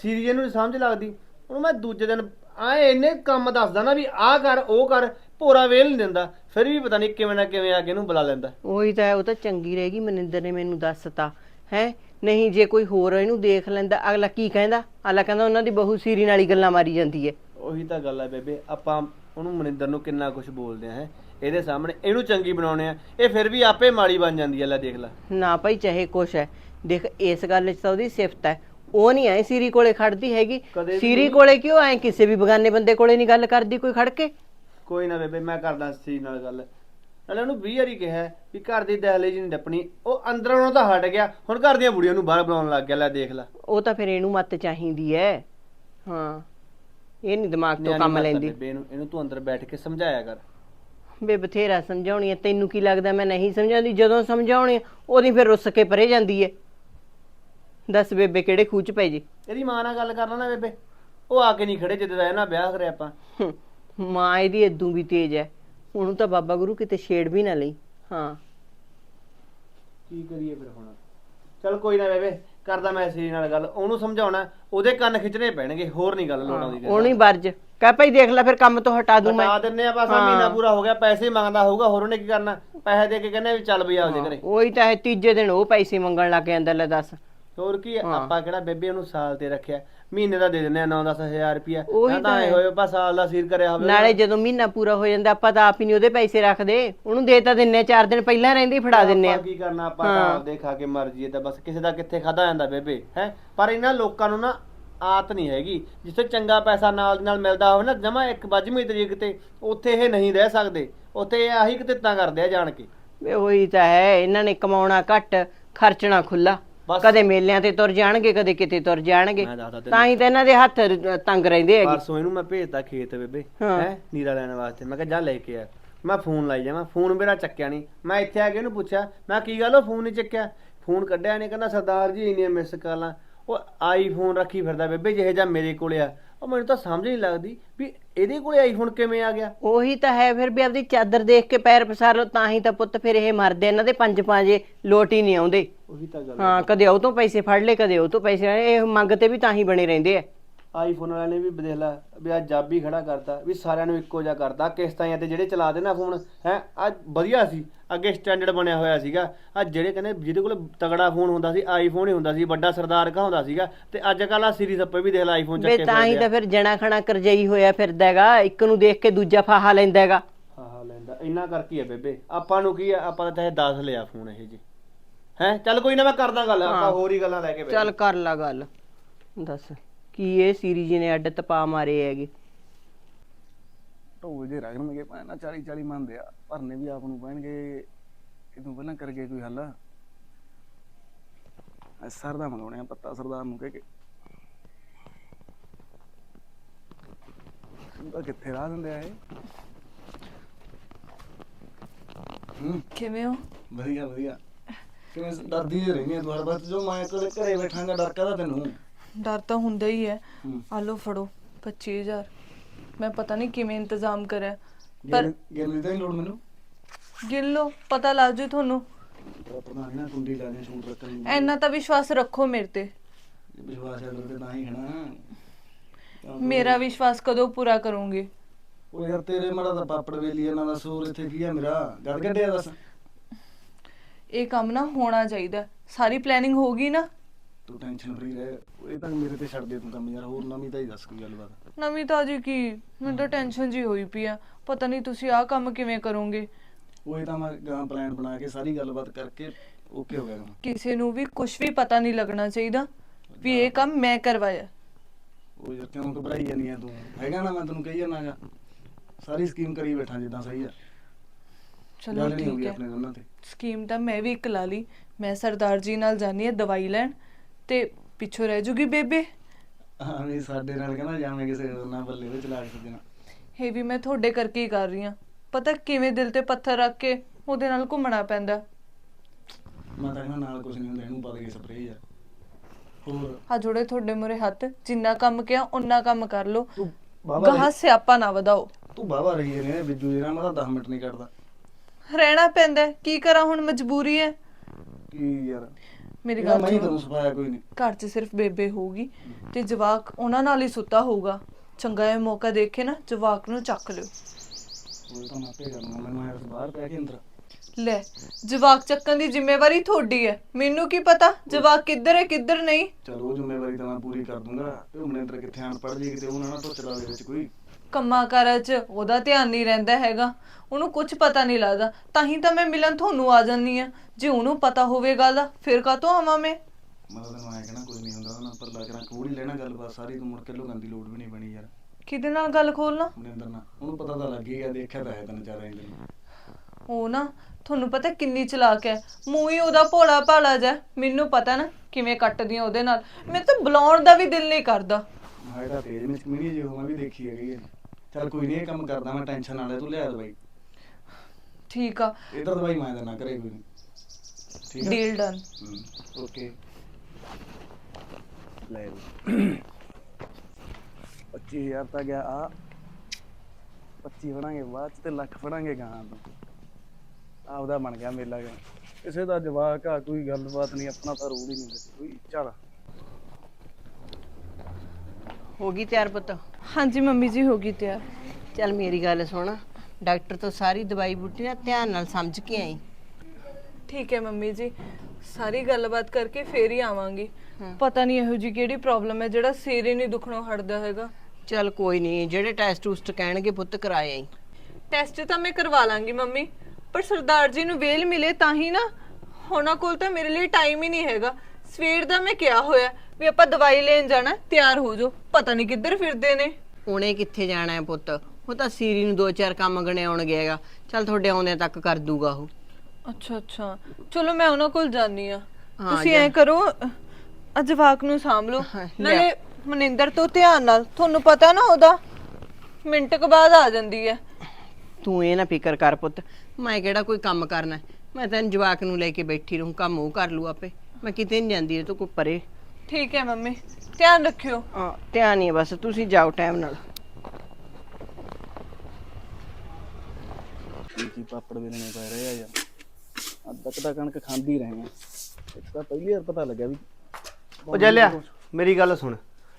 ਸੀਰੀਅਸ ਨੂੰ ਨੀ ਸਮਝ ਲੱਗਦੀ। ਹੁਣ ਮੈਂ ਦੂਜੇ ਦਿਨ ਆਏ ਇੰਨੇ ਕੰਮ ਦੱਸਦਾ ਨਾ ਵੀ ਆਹ ਕਰ ਉਹ ਕਰ ਪੂਰਾ ਵੇਲ ਨਹੀਂ ਦਿੰਦਾ ਫਿਰ ਵੀ ਪਤਾ ਨਹੀਂ ਕਿਵੇਂ ਨਾ ਕਿਵੇਂ ਆ ਕੇ ਇਹਨੂੰ ਬੁਲਾ ਲੈਂਦਾ। ਉਹੀ ਤਾਂ ਹੈ, ਉਹ ਤਾਂ ਚੰਗੀ ਰਹੇਗੀ ਮਨਿੰਦਰ ਨੇ ਮੈਨੂੰ ਦੱਸਤਾ। ਹੈ ਨਹੀਂ ਜੇ ਕੋਈ ਹੋਰ ਇਹਨੂੰ ਦੇਖ ਲੈਂਦਾ ਅਗਲਾ ਕੀ ਕਹਿੰਦਾ? ਅਗਲਾ ਕਹਿੰਦਾ ਉਹਨਾਂ ਦੀ ਬਹੂ ਸੀਰੀ ਨਾਲ ਹੀ ਗੱਲਾਂ ਮਾਰੀ ਜਾਂਦੀ ਹੈ। ਉਹੀ ਤਾਂ ਗੱਲ ਹੈ ਬੇਬੇ ਆਪਾਂ ਉਹਨੂੰ ਮਨਿੰਦਰ ਨੂੰ ਕਿੰਨਾ ਕੁਝ ਬੋਲਦੇ ਆ ਹੈ। ਇਹਦੇ ਸਾਹਮਣੇ ਇਹਨੂੰ ਚੰਗੀ ਬਣਾਉਣੇ ਆ ਇਹ ਫਿਰ ਵੀ ਆਪੇ ਮਾੜੀ ਬਣ ਜਾਂਦੀ ਹੈ ਲੈ ਦੇਖ ਲੈ। ਨਾ ਭਾਈ ਚਾਹੇ ਕੁਛ ਹੈ। ਦੇਖ ਇਸ ਗੱਲ 'ਚ ਤਾਂ ਉਹਦੀ ਸਿਫਤ ਹੈ। ਉਹ ਨਹੀਂ ਐ ਸੀਰੀ ਕੋਲੇ ਖੜਦੀ ਹੈਗੀ। ਕਦੇ ਵੀ ਸੀਰੀ ਕੋਲੇ ਕਿਉਂ ਐ ਕਿਸੇ ਵੀ ਬਗਾਨੇ ਬੰਦੇ ਕੋਲੇ ਨਹੀਂ ਗੱਲ ਕਰਦੀ ਕੋਈ ਖੜ ਕੇ? ਕੋਈ ਨਾ ਬੇਬੇ ਮੈਂ ਕਰਦਾ ਚੀਜ਼ ਨਾਲ ਗੱਲ। ਨਾਲੇ ਉਹਨੂੰ 20 ਵਾਰੀ ਕਿਹਾ ਵੀ ਘਰ ਦੀ ਦਹਲੀਜ਼ ਨਹੀਂ ਡੱਪਣੀ ਉਹ ਅੰਦਰੋਂ ਉਹਨੂੰ ਤਾਂ ਹਟ ਗਿਆ ਹੁਣ ਘਰ ਦੀਆਂ ਬੁੜੀਆਂ ਨੂੰ ਬਾਹਰ ਬੁਲਾਉਣ ਲੱਗ ਗਿਆ ਲੈ ਦੇਖ ਲੈ। ਉਹ ਤਾਂ ਫਿਰ ਇਹਨੂੰ ਮੱਤ ਚਾਹੀਦੀ ਹੈ ਹਾਂ। ਇਹ ਨਹੀਂ ਦਿਮਾਗ ਤੋਂ ਕੰਮ ਲੈਂਦੀ। ਬੇਬੇ ਇਹਨੂੰ ਇਹਨੂੰ ਤੂੰ ਅੰਦਰ ਬੈਠ ਕੇ ਸਮਝਾਇਆ ਕਰ। ਬੇ ਬਥੇਰਾ ਸਮਝਾਉਣੀ ਤੈਨੂੰ ਕੀ ਲੱਗਦਾ ਮੈਂ ਨਹੀਂ ਸਮਝਾਉਂਦੀ? ਜਦੋਂ ਸਮਝਾਉਣੀ ਉਹਦੀ ਫਿਰ ਰੁੱਸ ਕੇ ਪਰੇ ਜਾਂਦੀ ਹੈ ਦੱਸ ਬੇਬੇ ਕਿਹੜੇ ਖੂਚ ਪੈ ਜੇ? ਇਹਦੀ ਮਾਂ ਨਾਲ ਗੱਲ ਕਰ ਲੈਣਾ ਬੇਬੇ। ਉਹ ਆ ਕੇ ਨਹੀਂ ਖੜੇ ਜਦੋਂ ਦਾ ਇਹਨਾਂ ਵਿਆਹ ਕਰਿਆ ਆਪਾਂ। ਮਾਂ ਇਹਦੀ ਇਦੋਂ ਵੀ ਤੇਜ਼ ਹੈ ਉਹਨੂੰ ਤਾਂ ਬਾਬਾ ਗੁਰੂ ਕਿਤੇ ਛੇੜ ਵੀ ਨਾ ਲਈ। ਹਾਂ। ਕੀ ਕਰੀਏ ਫਿਰ ਹੁਣ? ਚਲ ਕੋਈ ਨਾ ਬੇਬੇ ਕਰਦਾ ਮੈਂ ਸੀ ਨਾਲ ਗੱਲ। ਉਹਨੂੰ ਸਮਝਾਉਣਾ ਉਹਦੇ ਕੰਨ ਖਿੱਚਣੇ ਪੈਣਗੇ ਹੋਰ ਨਹੀਂ ਗੱਲ ਲੋੜਾਂ ਦੀ। ਉਹਨੂੰ ਵਰਜ। ਕਹਿ ਭਾਈ ਦੇਖ ਲੈ ਫਿਰ ਕੰਮ ਤੋਂ ਹਟਾ ਦੂੰ ਮੈਂ। ਬਤਾ ਦਿੰਨੇ ਆ ਬਸ ਆਹ ਮਹੀਨਾ ਪੂਰਾ ਹੋ ਗਿਆ ਪੈਸੇ ਹੀ ਮੰਗਦਾ ਹੋਊਗਾ ਹੋਰ ਉਹਨੇ ਕੀ ਕਰਨਾ? ਪੈਸੇ ਦੇ ਕੇ ਕਹਿੰਦੇ ਵੀ ਚੱਲ ਬਈ ਆਪਦੇ ਘਰੇ। ਉਹੀ ਤਾਂ ਹੈ ਤੀਜੇ ਦਿਨ ਉਹ ਪੈਸੇ ਮੰਗਣ ਲੱਗ ਜਾਂਦਾ ਲੈ ਦੱਸ। ਹੋਰ ਕੀ ਆ, ਆਪਾਂ ਕਿਹੜਾ ਬੇਬੇ ਉਹਨੂੰ ਸਾਲ ਤੇ ਰੱਖਿਆ? ਮਹੀਨੇ ਦਾ ਦੇ ਦਿੰਨੇ ਆ 9-10000 ਰੁਪਿਆ ਉਹੀ ਤਾਂ ਤਾਂ ਇਹ ਹੋਏ ਆਪਾਂ ਸਾਲ ਦਾ ਸੀਰ ਕਰਿਆ ਹੋਵੇ। ਨਾਲੇ ਜਦੋਂ ਮਹੀਨਾ ਪੂਰਾ ਹੋ ਜਾਂਦਾ ਆਪਾਂ ਤਾਂ ਆਪ ਹੀ ਨਹੀਂ ਉਹਦੇ ਪੈਸੇ ਰੱਖਦੇ। ਉਹਨੂੰ ਦੇ ਤਾਂ ਦਿੰਨੇ ਆ, ਚਾਰ ਦਿਨ ਪਹਿਲਾਂ ਰਹਿੰਦੇ ਹੀ ਫੜਾ ਦਿੰਨੇ ਆ ਆਪਾਂ ਕੀ ਕਰਨਾ ਆਪਾਂ ਤਾਂ ਆਪਦੇ ਖਾ ਕੇ ਮਰ ਜੀਏ ਤਾਂ ਬਸ ਕਿਸੇ ਦਾ ਕਿੱਥੇ ਖਾਦਾ ਜਾਂਦਾ ਬੇਬੇ ਹੈ? ਪਰ ਇਹਨਾਂ ਲੋਕਾਂ ਨੂੰ ਨਾ ਆਤ ਨਹੀਂ ਹੈਗੀ। ਜਿੱਥੇ ਚੰਗਾ ਪੈਸਾ ਨਾਲ ਦੀ ਨਾਲ ਮਿਲਦਾ ਹੋਵੇ ਨਾ ਜਮਾ ਇੱਕ ਵੱਜਵੀਂ ਤਰੀਕ ਤੇ ਉੱਥੇ ਇਹ ਨਹੀਂ ਰਹਿ ਸਕਦੇ। ਉੱਥੇ ਇਹ ਆਹੀ ਕਿਤਾਂ ਕਰਦੇ ਆ ਜਾਣ ਕੇ। ਵੇ ਉਹੀ ਤਾਂ ਹੈ ਇਹਨਾਂ ਨੇ ਕਮਾਉਣਾ ਘੱਟ ਖਰਚਣਾ ਖੁੱਲਾ ਬਸ। ਕਦੇ ਮੇਲਿਆਂ ਤੇ ਤੁਰ ਜਾਣਗੇ ਕਦੇ ਕਿਤੇ ਤੁਰ ਜਾਣਗੇ। ਮੈਂ ਦੱਸਦਾ ਤੈਨੂੰ। ਤਾਂ ਹੀ ਤਾਂ ਇਹਨਾਂ ਦੇ ਹੱਥ ਅ, ਤੰਗ ਰਹਿੰਦੇ ਹੈਗੇ। ਪਰਸੋਂ ਇਹਨੂੰ ਮੈਂ ਭੇਜਤਾ ਖੇਤ ਬੇਬੇ ਹਾਂ। ਹੈ ਨੀਰਾ ਲੈਣ ਵਾਸਤੇ। ਮੈਂ ਕਿਹਾ ਜਾ ਲੈ ਕੇ ਆ। ਮੈਂ ਫੋਨ ਲਾਈ ਜਾਵਾਂ। ਫੋਨ ਮੇਰਾ ਚੱਕਿਆ ਨਹੀਂ ਮੈਂ ਇੱਥੇ ਆ ਕੇ ਇਹਨੂੰ ਪੁੱਛਿਆ ਮੈਂ ਕੀ ਗੱਲ ਉਹ ਫੋਨ ਨਹੀਂ ਚੱਕਿਆ? ਫੋਨ ਕੱਢਿਆ ਨਹੀਂ ਕਹਿੰਦਾ ਸਰਦਾਰ ਜੀ ਇੰਨੀਆਂ ਮਿਸ ਕਾਲਾਂ। ਉਹ ਆਈਫੋਨ ਰੱਖੀ ਫਿਰਦਾ ਬੇਬੇ ਜਿਹੇ ਜਾਂ ਮੇਰੇ ਕੋਲੇ ਆ। ਉਹ ਮੈਨੂੰ ਤਾਂ ਸਮਝ ਨਹੀਂ ਲੱਗਦੀ ਵੀ ਇਹਦੇ ਕੋਲੇ ਆਈਫੋਨ ਕਿਵੇਂ ਆ ਗਿਆ। ਉਹੀ ਤਾਂ ਹੈ ਫਿਰ ਵੀ ਆਪਦੀ ਚਾਦਰ ਦੇਖ ਕੇ ਪੈਰ ਪਸਾਰ ਲਓ ਤਾਂ ਹੀ ਤਾਂ ਪੁੱਤ ਫਿਰ ਇਹ ਮਰਦੇ ਇਹਨਾਂ ਦੇ ਪੰਜ ਪਾਂਜੇ ਲੋਟ ਹੀ ਨਹੀਂ ਆਉਂਦੇ। ਉਹੀ ਤਾਂ ਗੱਲ ਹਾਂ ਕਦੇ ਉਹ ਤੋਂ ਪੈਸੇ ਫੜ ਲਏ ਕਦੇ ਉਹ ਤੋਂ ਪੈਸੇ ਇਹ ਮੰਗ ਤੇ ਵੀ ਤਾਂ ਹੀ ਬਣੇ ਰਹਿੰਦੇ ਆ। ਆਈਫੋਨ ਵਾਲਿਆਂ ਨੇ ਵੀ ਦੇਖ ਲਾ ਵੀ ਆ ਜਾਬੀ ਖੜਾ ਕਰਤਾ ਵੀ ਸਾਰਿਆਂ ਨੂੰ ਇੱਕੋ ਜਿਹਾ ਕਰਤਾ ਕਿਸ਼ਤਾਂ ਤੇ ਜਿਹੜੇ ਚਲਾ ਦੇ ਨਾ ਫੋਨ ਹੈ ਅੱਜ ਵਧੀਆ ਸੀ ਅੱਗੇ ਸਟੈਂਡਰਡ ਬਣਿਆ ਹੋਇਆ ਸੀਗਾ ਆ ਜਿਹੜੇ ਕਹਿੰਦੇ ਜਿਹਦੇ ਕੋਲ ਤਗੜਾ ਫੋਨ ਹੁੰਦਾ ਸੀ ਆਈਫੋਨ ਹੀ ਹੁੰਦਾ ਸੀ ਵੱਡਾ ਸਰਦਾਰ ਕਹਾਉਂਦਾ ਸੀਗਾ ਤੇ ਅੱਜ ਕੱਲ ਆ ਸੀਰੀ ਸੱਪੇ ਵੀ ਦੇਖ ਲਾ ਆਈਫੋਨ ਵੇ ਚੱਕੇ ਤਾਂ ਹੀ ਤਾਂ ਫਿਰ ਜਣਾ ਖਣਾ ਕਰਜਈ ਹੋਇਆ ਫਿਰਦਾ ਹੈਗਾ ਇੱਕ ਨੂੰ ਦੇਖ ਕੇ ਦੂਜਾ ਫਾਹਾ ਲੈਂਦਾ ਹੈਗਾ। ਹਾਂ ਹਾਂ ਲੈਂਦਾ ਇੰਨਾ ਕਰਕੇ ਆ ਬੇਬੇ ਆਪਾਂ ਨੂੰ ਕੀ ਆ ਆਪਾਂ ਤਾਂ ਚਾਹੇ 10 ਲਿਆ ਫੋਨ ਇਹ ਜੀ। ਹੈ ਚੱਲ ਕੋਈ ਨਾ ਮੈਂ ਕਰਦਾ ਗੱਲ ਆਪਾਂ ਹੋਰ ਹੀ ਗੱਲਾਂ ਲੈ ਕੇ ਬੈਠੇ ਚੱਲ ਕਰ ਲਾ ਗੱਲ ਦੱਸ। ਕੀ ਇਹ ਸੀਰੀ ਜੀ ਨੇ ਅੱਡ ਤਪਾ ਮਾਰੇ ਹੈਗੇ? ਢੋਲ ਜੇ ਰਗਣਗੇ ਪੈਣਾ 40 40 ਮੰਨਦੇ ਆ ਭਰਨੇ ਵੀ ਆਪ ਨੂੰ ਪੈਣਗੇ ਇਦੋਂ ਪਹਿਲਾਂ ਕਰਗੇ ਕੋਈ ਹੱਲ? ਸਰ ਦਾ ਮੰਗਾਉਣੇ ਆ ਪੱਤਾ ਸਰਦਾਰ ਨੂੰ ਕਹਿ ਕੇ। ਉਹ ਕਿੱਥੇ ਰਾਹ ਦਿੰਦੇ ਆ ਇਹ? ਹੂੰ। ਕਿਵੇਂ ਹੋ? ਵਧੀਆ ਵਧੀਆ। ਕਿਵੇਂ ਡਰਦੀ ਰਹਿੰਦੀ ਆ ਤੂੰ ਹਰ ਵਕਤ ਜੋ ਮੈਂ ਕੋਲੇ ਘਰੇ ਬੈਠਾਂਗਾ ਡਰ ਕਾਹਦਾ ਤੈਨੂੰ? ਡਰ ਤਾਂ ਹੁੰਦਾ ਹੀ ਹੈ। ਹੂੰ। ਆ ਲਓ ਫੜੋ 25000 ਮੈਂ ਪਤਾ ਨਹੀਂ ਕਿਵੇਂ ਇੰਤਜ਼ਾਮ ਕਰਿਆ। ਪਰ ਗਿਣ ਤਾਂ ਲੋੜ ਮੈਨੂੰ। ਗਿਣ ਲਓ ਪਤਾ ਲੱਗ ਜੂ ਤੁਹਾਨੂੰ। ਤੇਰਾ ਪ੍ਰਧਾਨ ਨਾ ਕੁੰਡੀ ਲਾ ਦੇ ਸ਼ੂਟ ਰੱਖਣ ਨੂੰ। ਐਨਾ ਤਾਂ ਵਿਸ਼ਵਾਸ ਰੱਖੋ ਮੇਰੇ ਤੇ। ਵਿਸ਼ਵਾਸ ਹੈ ਤੇ ਤਾਂ ਹੀ ਖਣਾ ਮੇਰਾ ਵਿਸ਼ਵਾਸ ਕਦੋਂ ਪੂਰਾ ਕਰੋਗੇ? ਉਹ ਯਾਰ ਤੇਰੇ ਮੜਾ ਦਾ ਪਾਪੜ ਵੇਲੀ ਇਹਨਾਂ ਦਾ ਸੂਰ ਇੱਥੇ ਕੀ ਆ ਮੇਰਾ? ਗੜ ਗੱਡਿਆ ਦੱਸ। ਇਹ ਕੰਮ ਨਾ ਹੋਣਾ ਚਾਹੀਦਾ। ਸਾਰੀ ਪਲੈਨਿੰਗ ਹੋ ਗਈ ਨਾ। ਤੂੰ ਟੈਨਸ਼ਨ ਫਰੀ ਰਹਿ। ਇਹ ਤਾਂ ਮੇਰੇ ਤੇ ਛੱਡ ਦੇ ਤੂੰ ਕੰਮ ਯਾਰ ਹੋਰ ਨਵੀਂ ਤਾਂ ਹੀ ਦੱਸ ਕੋਈ ਗੱਲਬਾਤ। ਨਵੀਂ ਤਾਜੀ ਕੀ? ਮੈਨੂੰ ਤਾਂ ਟੈਨਸ਼ਨ ਜੀ ਹੋਈ ਪਈ ਆ। ਪਤਾ ਨਹੀਂ ਤੁਸੀਂ ਆਹ ਕੰਮ ਕਿਵੇਂ ਕਰੋਗੇ। ਉਹ ਇਹ ਤਾਂ ਮੈਂ ਗਾਂ ਪਲਾਨ ਬਣਾ ਕੇ ਸਾਰੀ ਗੱਲਬਾਤ ਕਰਕੇ ਓਕੇ ਹੋ ਗਿਆ ਕੰਮ। ਕਿਸੇ ਨੂੰ ਵੀ ਕੁਝ ਵੀ ਪਤਾ ਨਹੀਂ ਲੱਗਣਾ ਚਾਹੀਦਾ ਵੀ ਇਹ ਕੰਮ ਮੈਂ ਕਰਵਾਇਆ। ਉਹ ਯਾਰ ਕਿਉਂ ਘਬਰਾਈ ਜਾਂਦੀ ਆ ਤੂੰ? ਹੈਗਾ ਨਾ ਮੈਂ ਤੈਨੂੰ ਕਹੀ ਜਾਣਾਗਾ ਸਾਰੀ ਸਕੀਮ ਕਰੀ ਬੈਠਾ ਜਿੱਦਾਂ ਸਹੀ ਆ। ਚਲੋ ਗੱਲ ਨਹੀਂ ਹੋਗੀ ਠੀਕ ਹੈ। ਆਪਣੇ ਦੋਨਾਂ ਤੇ। ਸਕੀਮ ਤਾਂ ਮੈਂ ਵੀ ਇੱਕ ਲਾ ਲਈ। ਮੈਂ ਸਰਦਾਰ ਜੀ ਨਾਲ ਜਾਣੀ ਹੈ ਦਵਾਈ ਲੈਣ। ਤੇ ਪਿੱਛੋਂ ਰਹਿ ਜੂਗੀ ਬੇਬੇ? ਹਾਂ ਵੀ ਸਾਡੇ ਨਾਲ ਕਹਿੰਦਾ ਜਾਵੇਂ ਕਿਸੇ ਹੋਰ ਨਾਲ ਬੱਲੇ ਵਿੱਚ ਲਾ ਕੇ ਸੱਜਣਾ ਇਹ ਵੀ ਮੈਂ ਤੁਹਾਡੇ ਕਰਕੇ ਹੀ ਕਰ ਰਹੀ ਹਾਂ। ਪਤਾ ਕਿਵੇਂ ਦਿਲ ਤੇ ਪੱਥਰ ਰੱਖ ਕੇ ਉਹਦੇ ਨਾਲ ਘੁੰਮਣਾ ਪੈਂਦਾ। ਮੈਂ ਤਾਂ ਕਹਿੰਦਾ ਨਾਲ ਕੁਝ ਨਹੀਂ ਹੁੰਦਾ ਇਹਨੂੰ ਪਾ ਦੇ ਸਪਰੇਅ ਯਾਰ ਹੋਰ? ਆ ਜੋੜੇ ਤੁਹਾਡੇ ਮੂਰੇ ਹੱਥ ਜਿੰਨਾ ਕੰਮ ਕਿਹਾ ਓਨਾ ਕੰਮ ਕਰ ਲਓ। ਤੂੰ ਬਾਬਾ ਗਾਹ ਸਿਆਪਾ ਨਾ ਵਧਾਓ। ਤੂੰ ਬਾਬਾ ਰਹੀ ਨੇ ਬਿੱਜੂ ਜਿਹੜਾ ਮੈਂ ਤਾਂ 10 ਮਿੰਟ ਨਹੀਂ ਕੱਢਦਾ। ਰਹਿਣਾ ਪੈਂਦਾ ਹੈ। ਕੀ ਕਰਾਂ ਹੁਣ ਮਜਬੂਰੀ ਹੈ? ਕੀ ਯਾਰ? ਮੇਰੀ ਗੱਲ ਮੈਂ ਹੀ ਸੁਣੋ। ਤੈਨੂੰ ਸਫਾਇਆ ਕੋਈ ਨਹੀਂ। ਘਰ 'ਚ ਸਿਰਫ ਬੇਬੇ ਹੋਊਗੀ ਤੇ ਜਵਾਕ ਉਹਨਾਂ ਨਾਲ ਹੀ ਸੁੱਤਾ ਹੋਊਗਾ। ਚੰਗਾ ਇਹ ਮੌਕਾ ਦੇਖੇ ਨਾ ਜਵਾਕ ਨੂੰ ਚੱਕ ਲਿਓ। ਉਹ ਤਾਂ ਮੈਂ ਆਪੇ ਕਰਨਾ ਮੈਨੂੰ ਐਸ ਬਾਹਰ ਪੈ ਕੇ ਅੰਦਰ। ਲੈ ਜਵਾਕ ਚੱਕਣ ਦੀ ਜ਼ਿੰਮੇਵਾਰੀ ਤੁਹਾਡੀ ਹੈ। ਮੈਨੂੰ ਕੀ ਪਤਾ ਜਵਾਕ ਕਿੱਧਰ ਹੈ ਕਿੱਧਰ ਨਹੀਂ? ਚਲੋ ਉਹ ਜ਼ਿੰਮੇਵਾਰੀ ਤਾਂ ਮੈਂ ਪੂਰੀ ਕਰ ਦੂੰਗਾ। ਤੇ ਉਹ ਮਨਿੰਦਰ ਕਿੱਥੇ ਆਣ ਪੜ ਜੀ ਕਿਤੇ ਉਹਨਾਂ ਨਾਲ ਤੋਂ ਚਲਾ ਦੇ ਵਿੱਚ ਕੋਈ? ਕੰਮਾਂ ਕਾਰਾਂ 'ਚ ਉਹਦਾ ਧਿਆਨ ਨਹੀਂ ਰਹਿੰਦਾ ਹੈਗਾ। ਉਹਨੂੰ ਕੁਝ ਪਤਾ ਨਹੀਂ ਲੱਗਦਾ। ਤਾਂ ਹੀ ਤਾਂ ਮੈਂ ਮਿਲਣ ਤੁਹਾਨੂੰ ਆ ਜਾਂਦੀ ਆ ਜੇ ਉਹਨੂੰ ਪਤਾ ਹੋਵੇ ਗੱਲ ਦਾ ਫਿਰ ਕਾਹਤੋਂ ਆਵਾਂ ਮੈਂ? ਮੈਂ ਤਾਂ ਤੈਨੂੰ ਆਇਆ ਕਹਿਣਾ ਕੁਝ ਨਹੀਂ ਹੁੰਦਾ ਉਹਨਾਂ ਪਰ ਲੱਗ ਰਿਹਾ ਕੋਲ ਹੀ ਲੈਣਾ ਗੱਲਬਾਤ ਸਾਰੀ ਤੂੰ ਮੁੜ ਕੇ ਲੁਕਣ ਦੀ ਲੋੜ ਵੀ ਨਹੀਂ ਬਣੀ ਯਾਰ। ਕਿਹਦੇ ਨਾਲ ਗੱਲ ਖੋਲਣਾ? ਮਨਿੰਦਰ ਨਾਲ ਉਹਨੂੰ ਪਤਾ ਤਾਂ ਲੱਗ ਹੀ ਗਿਆ ਦੇਖਿਆ ਤਾਂ ਹੈ ਤੈਨੂੰ ਚਾਰ ਇੰਜ ਨੂੰ। ਉਹ ਨਾ ਤੁਹਾਨੂੰ ਪਤਾ ਕਿੰਨੀ ਚਲਾਕ ਹੈ। ਮੂੰਹ ਹੀ ਉਹਦਾ ਭੋਲਾ ਭਾਲਾ ਜਾ ਮੈਨੂੰ ਪਤਾ ਨਾ ਕਿਵੇਂ ਕੱਟਦੀਆਂ ਉਹਦੇ ਨਾਲ। ਮੈਨੂੰ ਤਾਂ ਬੁਲਾਉਣ ਦਾ ਵੀ ਦਿਲ ਨਹੀਂ ਕਰਦਾ। ਮੈਂ ਤਾਂ ਤੇਜ਼ ਮਿਚ ਮਿਣੀ ਜੀ ਉਹ ਮੈਂ ਵੀ ਦੇਖੀ ਹੈਗੀ ਹੈ। ਚੱਲ ਕੋਈ ਨਹੀਂ ਇਹ ਕੰਮ ਕਰਦਾ ਮੈਂ ਟੈਨਸ਼ਨ ਨਾ ਲੈ ਤੂੰ ਲਿਆ ਦਵਾਈ। ਠੀਕ ਆ। ਇਧਰ ਦਵਾਈ ਮੈਂ ਦੇਣਾ ਕਰੇ ਕੋਈ ਨਹੀਂ। ਠੀਕ ਹੈ ਡੀਲ ਡਨ ਓਕੇ। ਲੈ 25000 ਤਾਂ ਗਿਆ ਆ। 25 ਫੜਾਂਗੇ ਬਾਅਦ ਚ ਤੇ ਲੱਖ ਫੜਾਂਗੇ ਗਾਂ ਤੋਂ। ਆਪਦਾ ਬਣ ਗਿਆ ਮੇਲਾ ਗਾ ਕਿਸੇ ਦਾ ਜਵਾਕ ਆ ਕੋਈ ਗੱਲਬਾਤ ਨਹੀਂ ਆਪਣਾ ਤਾਂ ਰੂਲ ਹੀ ਨਹੀਂ ਵਿੱਚ ਕੋਈ। ਚੱਲ। ਹੋ ਗਈ ਤਿਆਰ ਪੁੱਤ? ਹਾਂਜੀ ਮੰਮੀ ਜੀ ਹੋ ਗਈ ਤਿਆਰ। ਚੱਲ ਮੇਰੀ ਗੱਲ ਸੁਣ। ਡਾਕਟਰ ਤੋਂ ਸਾਰੀ ਦਵਾਈ ਬੂਟੀ ਨਾ ਧਿਆਨ ਨਾਲ ਸਮਝ ਕੇ ਆਈ। ਠੀਕ ਹੈ ਮੰਮੀ ਜੀ। ਸਾਰੀ ਗੱਲਬਾਤ ਕਰਕੇ ਫੇਰ ਹੀ ਆਵਾਂਗੀ। ਪਤਾ ਨਹੀਂ ਇਹੋ ਜੀ ਕਿਹੜੀ ਪ੍ਰੋਬਲਮ ਹੈ ਜਿਹੜਾ ਸਿਰ ਹੀ ਨਹੀਂ ਦੁਖਣੋਂ ਹਟਦਾ ਹੈਗਾ। ਚੱਲ ਕੋਈ ਨਹੀਂ ਜਿਹੜੇ ਟੈਸਟ ਟੂਸਟ ਕਹਿਣਗੇ ਪੁੱਤ ਕਰਾਏ ਆਈ। ਟੈਸਟ ਤਾਂ ਮੈਂ ਕਰਵਾ ਲਾਂਗੀ ਮੰਮੀ। ਪਰ ਸਰਦਾਰ ਜੀ ਨੂੰ ਵੇਲ ਮਿਲੇ ਤਾਂ ਹੀ ਨਾ ਉਹਨਾਂ ਕੋਲ ਤਾਂ ਮੇਰੇ ਲਈ ਟਾਈਮ ਹੀ ਨਹੀਂ ਹੈਗਾ। ਸਵੇਰ ਦਾ ਮੈਂ ਕਿਹਾ ਹੋਇਆ ਵੀ ਆਪਾਂ ਦਵਾਈ ਲੈਣ ਜਾਣਾ ਤਿਆਰ ਹੋ ਜਾਓ। ਪਤਾ ਨਹੀਂ ਕਿੱਧਰ ਫਿਰਦੇ ਨੇ। ਉਹਨੇ ਕਿੱਥੇ ਜਾਣਾ ਹੈ ਪੁੱਤ? ਉਹ ਤਾਂ ਸੀਰੀ ਨੂੰ ਦੋ ਚਾਰ ਕੰਮ ਗਣੇ ਆਉਣ ਗਿਆਗਾ ਚੱਲ ਤੁਹਾਡੇ ਆਉਂਦਿਆਂ ਤੱਕ ਕਰ ਦੂਗਾ ਉਹ। ਅੱਛਾ ਅੱਛਾ। ਚਲੋ ਮੈਂ ਉਹਨਾਂ ਕੋਲ ਜਾਨੀ ਆ ਹਾਂ, ਤੁਸੀਂ। ਐ ਕਰੋ ਅਜਵਾਕ ਨੂੰ ਸਾਂਭ ਲਓ ਹਾਂ, ਲੈ। ਨਾਲੇ ਮਨਿੰਦਰ ਤੋਂ ਧਿਆਨ ਨਾਲ ਤੁਹਾਨੂੰ ਪਤਾ ਨਾ ਉਹਦਾ। ਮਿੰਟ ਕੁ ਬਾਅਦ ਆ ਜਾਂਦੀ ਹੈ। ਤੂੰ ਇਹ ਨਾ ਫਿਕਰ ਕਰ ਪੁੱਤ। ਮੈਂ ਕਿਹੜਾ ਕੋਈ ਕੰਮ ਕਰਨਾ ਹੈ। ਮੈਂ ਤੈਨੂੰ ਜਵਾਕ ਨੂੰ ਲੈ ਕੇ ਬੈਠੀ ਰਹੂੰ ਕੰਮ ਉਹ ਕਰ ਲੂ ਆਪੇ। ਮੈਂ ਕਿਤੇ ਨਹੀਂ ਜਾਂਦੀ ਇਹ ਤੋਂ ਕੋਈ ਪਰੇ। ਠੀਕ ਹੈ ਮੰਮੀ ਧਿਆਨ ਰੱਖਿਓ। ਹਾਂ ਧਿਆਨ ਹੀ ਹੈ ਬਸ ਤੁਸੀਂ ਜਾਓ ਟਾਈਮ ਨਾਲ। ਕੀ ਕੀ ਪਾਪੜ ਵੇਲਣੇ ਪੈ ਰਹੇ ਆ ਯਾਰ। ਅੱਧ ਤੱਕ ਤਾਂ ਕਣਕ ਖਾਂਦੀ ਰਹੇ ਆ। ਇੱਕ ਤਾਂ ਪਹਿਲੀ ਵਾਰ ਪਤਾ ਲੱਗਿਆ ਵੀ ਉਹ ਜੱਲਿਆ ਮੇਰੀ ਗੱਲ ਸੁਣ।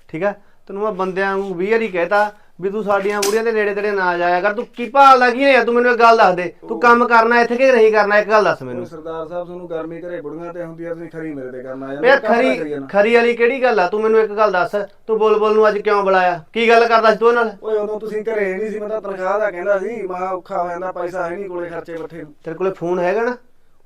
ਠੀਕ ਹੈ? ਤੈਨੂੰ ਮੈਂ ਬੰਦਿਆਂ ਨੂੰ 20 ਵਾਰੀ ਕਹਿਤਾ ਵੀ ਤੂੰ ਸਾਡੀਆਂ ਬੁੜੀਆਂ ਦੇ ਨੇੜੇ ਤੇੜੇ ਨਾ ਜਾਇਆ ਕਰ। ਤੂੰ ਕੀ ਭਾਲਦਾ ਕੀ ਹੈ ਤੂੰ ਮੈਨੂੰ ਇੱਕ ਗੱਲ ਦੱਸ ਦੇ। ਤੂੰ ਕੰਮ ਕਰਨਾ ਇੱਥੇ ਕਿ ਨਹੀਂ ਕਰਨਾ? ਇੱਕ ਗੱਲ ਦੱਸ ਮੈਨੂੰ। ਸਰਦਾਰ ਸਾਹਿਬ ਤੁਹਾਨੂੰ ਗਰਮੀ ਘਰੇ ਬੁੜੀਆਂ ਤੇ ਹੁੰਦੀ ਆ ਤੁਸੀਂ ਖਰੀ ਮੇਰੇ ਤੇ ਕਰਨਾ ਯਾਰ ਖਰੀ ਖਰੀ ਵਾਲੀ ਕਿਹੜੀ ਗੱਲ ਆ? ਤੂੰ ਮੈਨੂੰ ਇੱਕ ਗੱਲ ਦੱਸ। ਤੂੰ ਬੁਲਬੁਲ ਨੂੰ ਅੱਜ ਕਿਉਂ ਬੁਲਾਇਆ? ਕੀ ਗੱਲ ਕਰਦਾ ਸੀ ਤੂੰ ਨਾਲ? ਓਏ ਉਦੋਂ ਤੁਸੀਂ ਘਰੇ ਨਹੀਂ ਸੀ ਮੈਂ ਤਾਂ ਤਨਖਾਹ ਦਾ ਕਹਿੰਦਾ ਸੀ। ਮਾ ਔਖਾ ਹੋ ਜਾਂਦਾ ਪੈਸਾ ਹੈ ਨਹੀਂ ਕੋਲੇ ਖਰਚੇ ਬੱਠੇ ਨੂੰ। ਤੇਰੇ ਕੋਲੇ ਫੋਨ ਹੈਗਾ ਨਾ?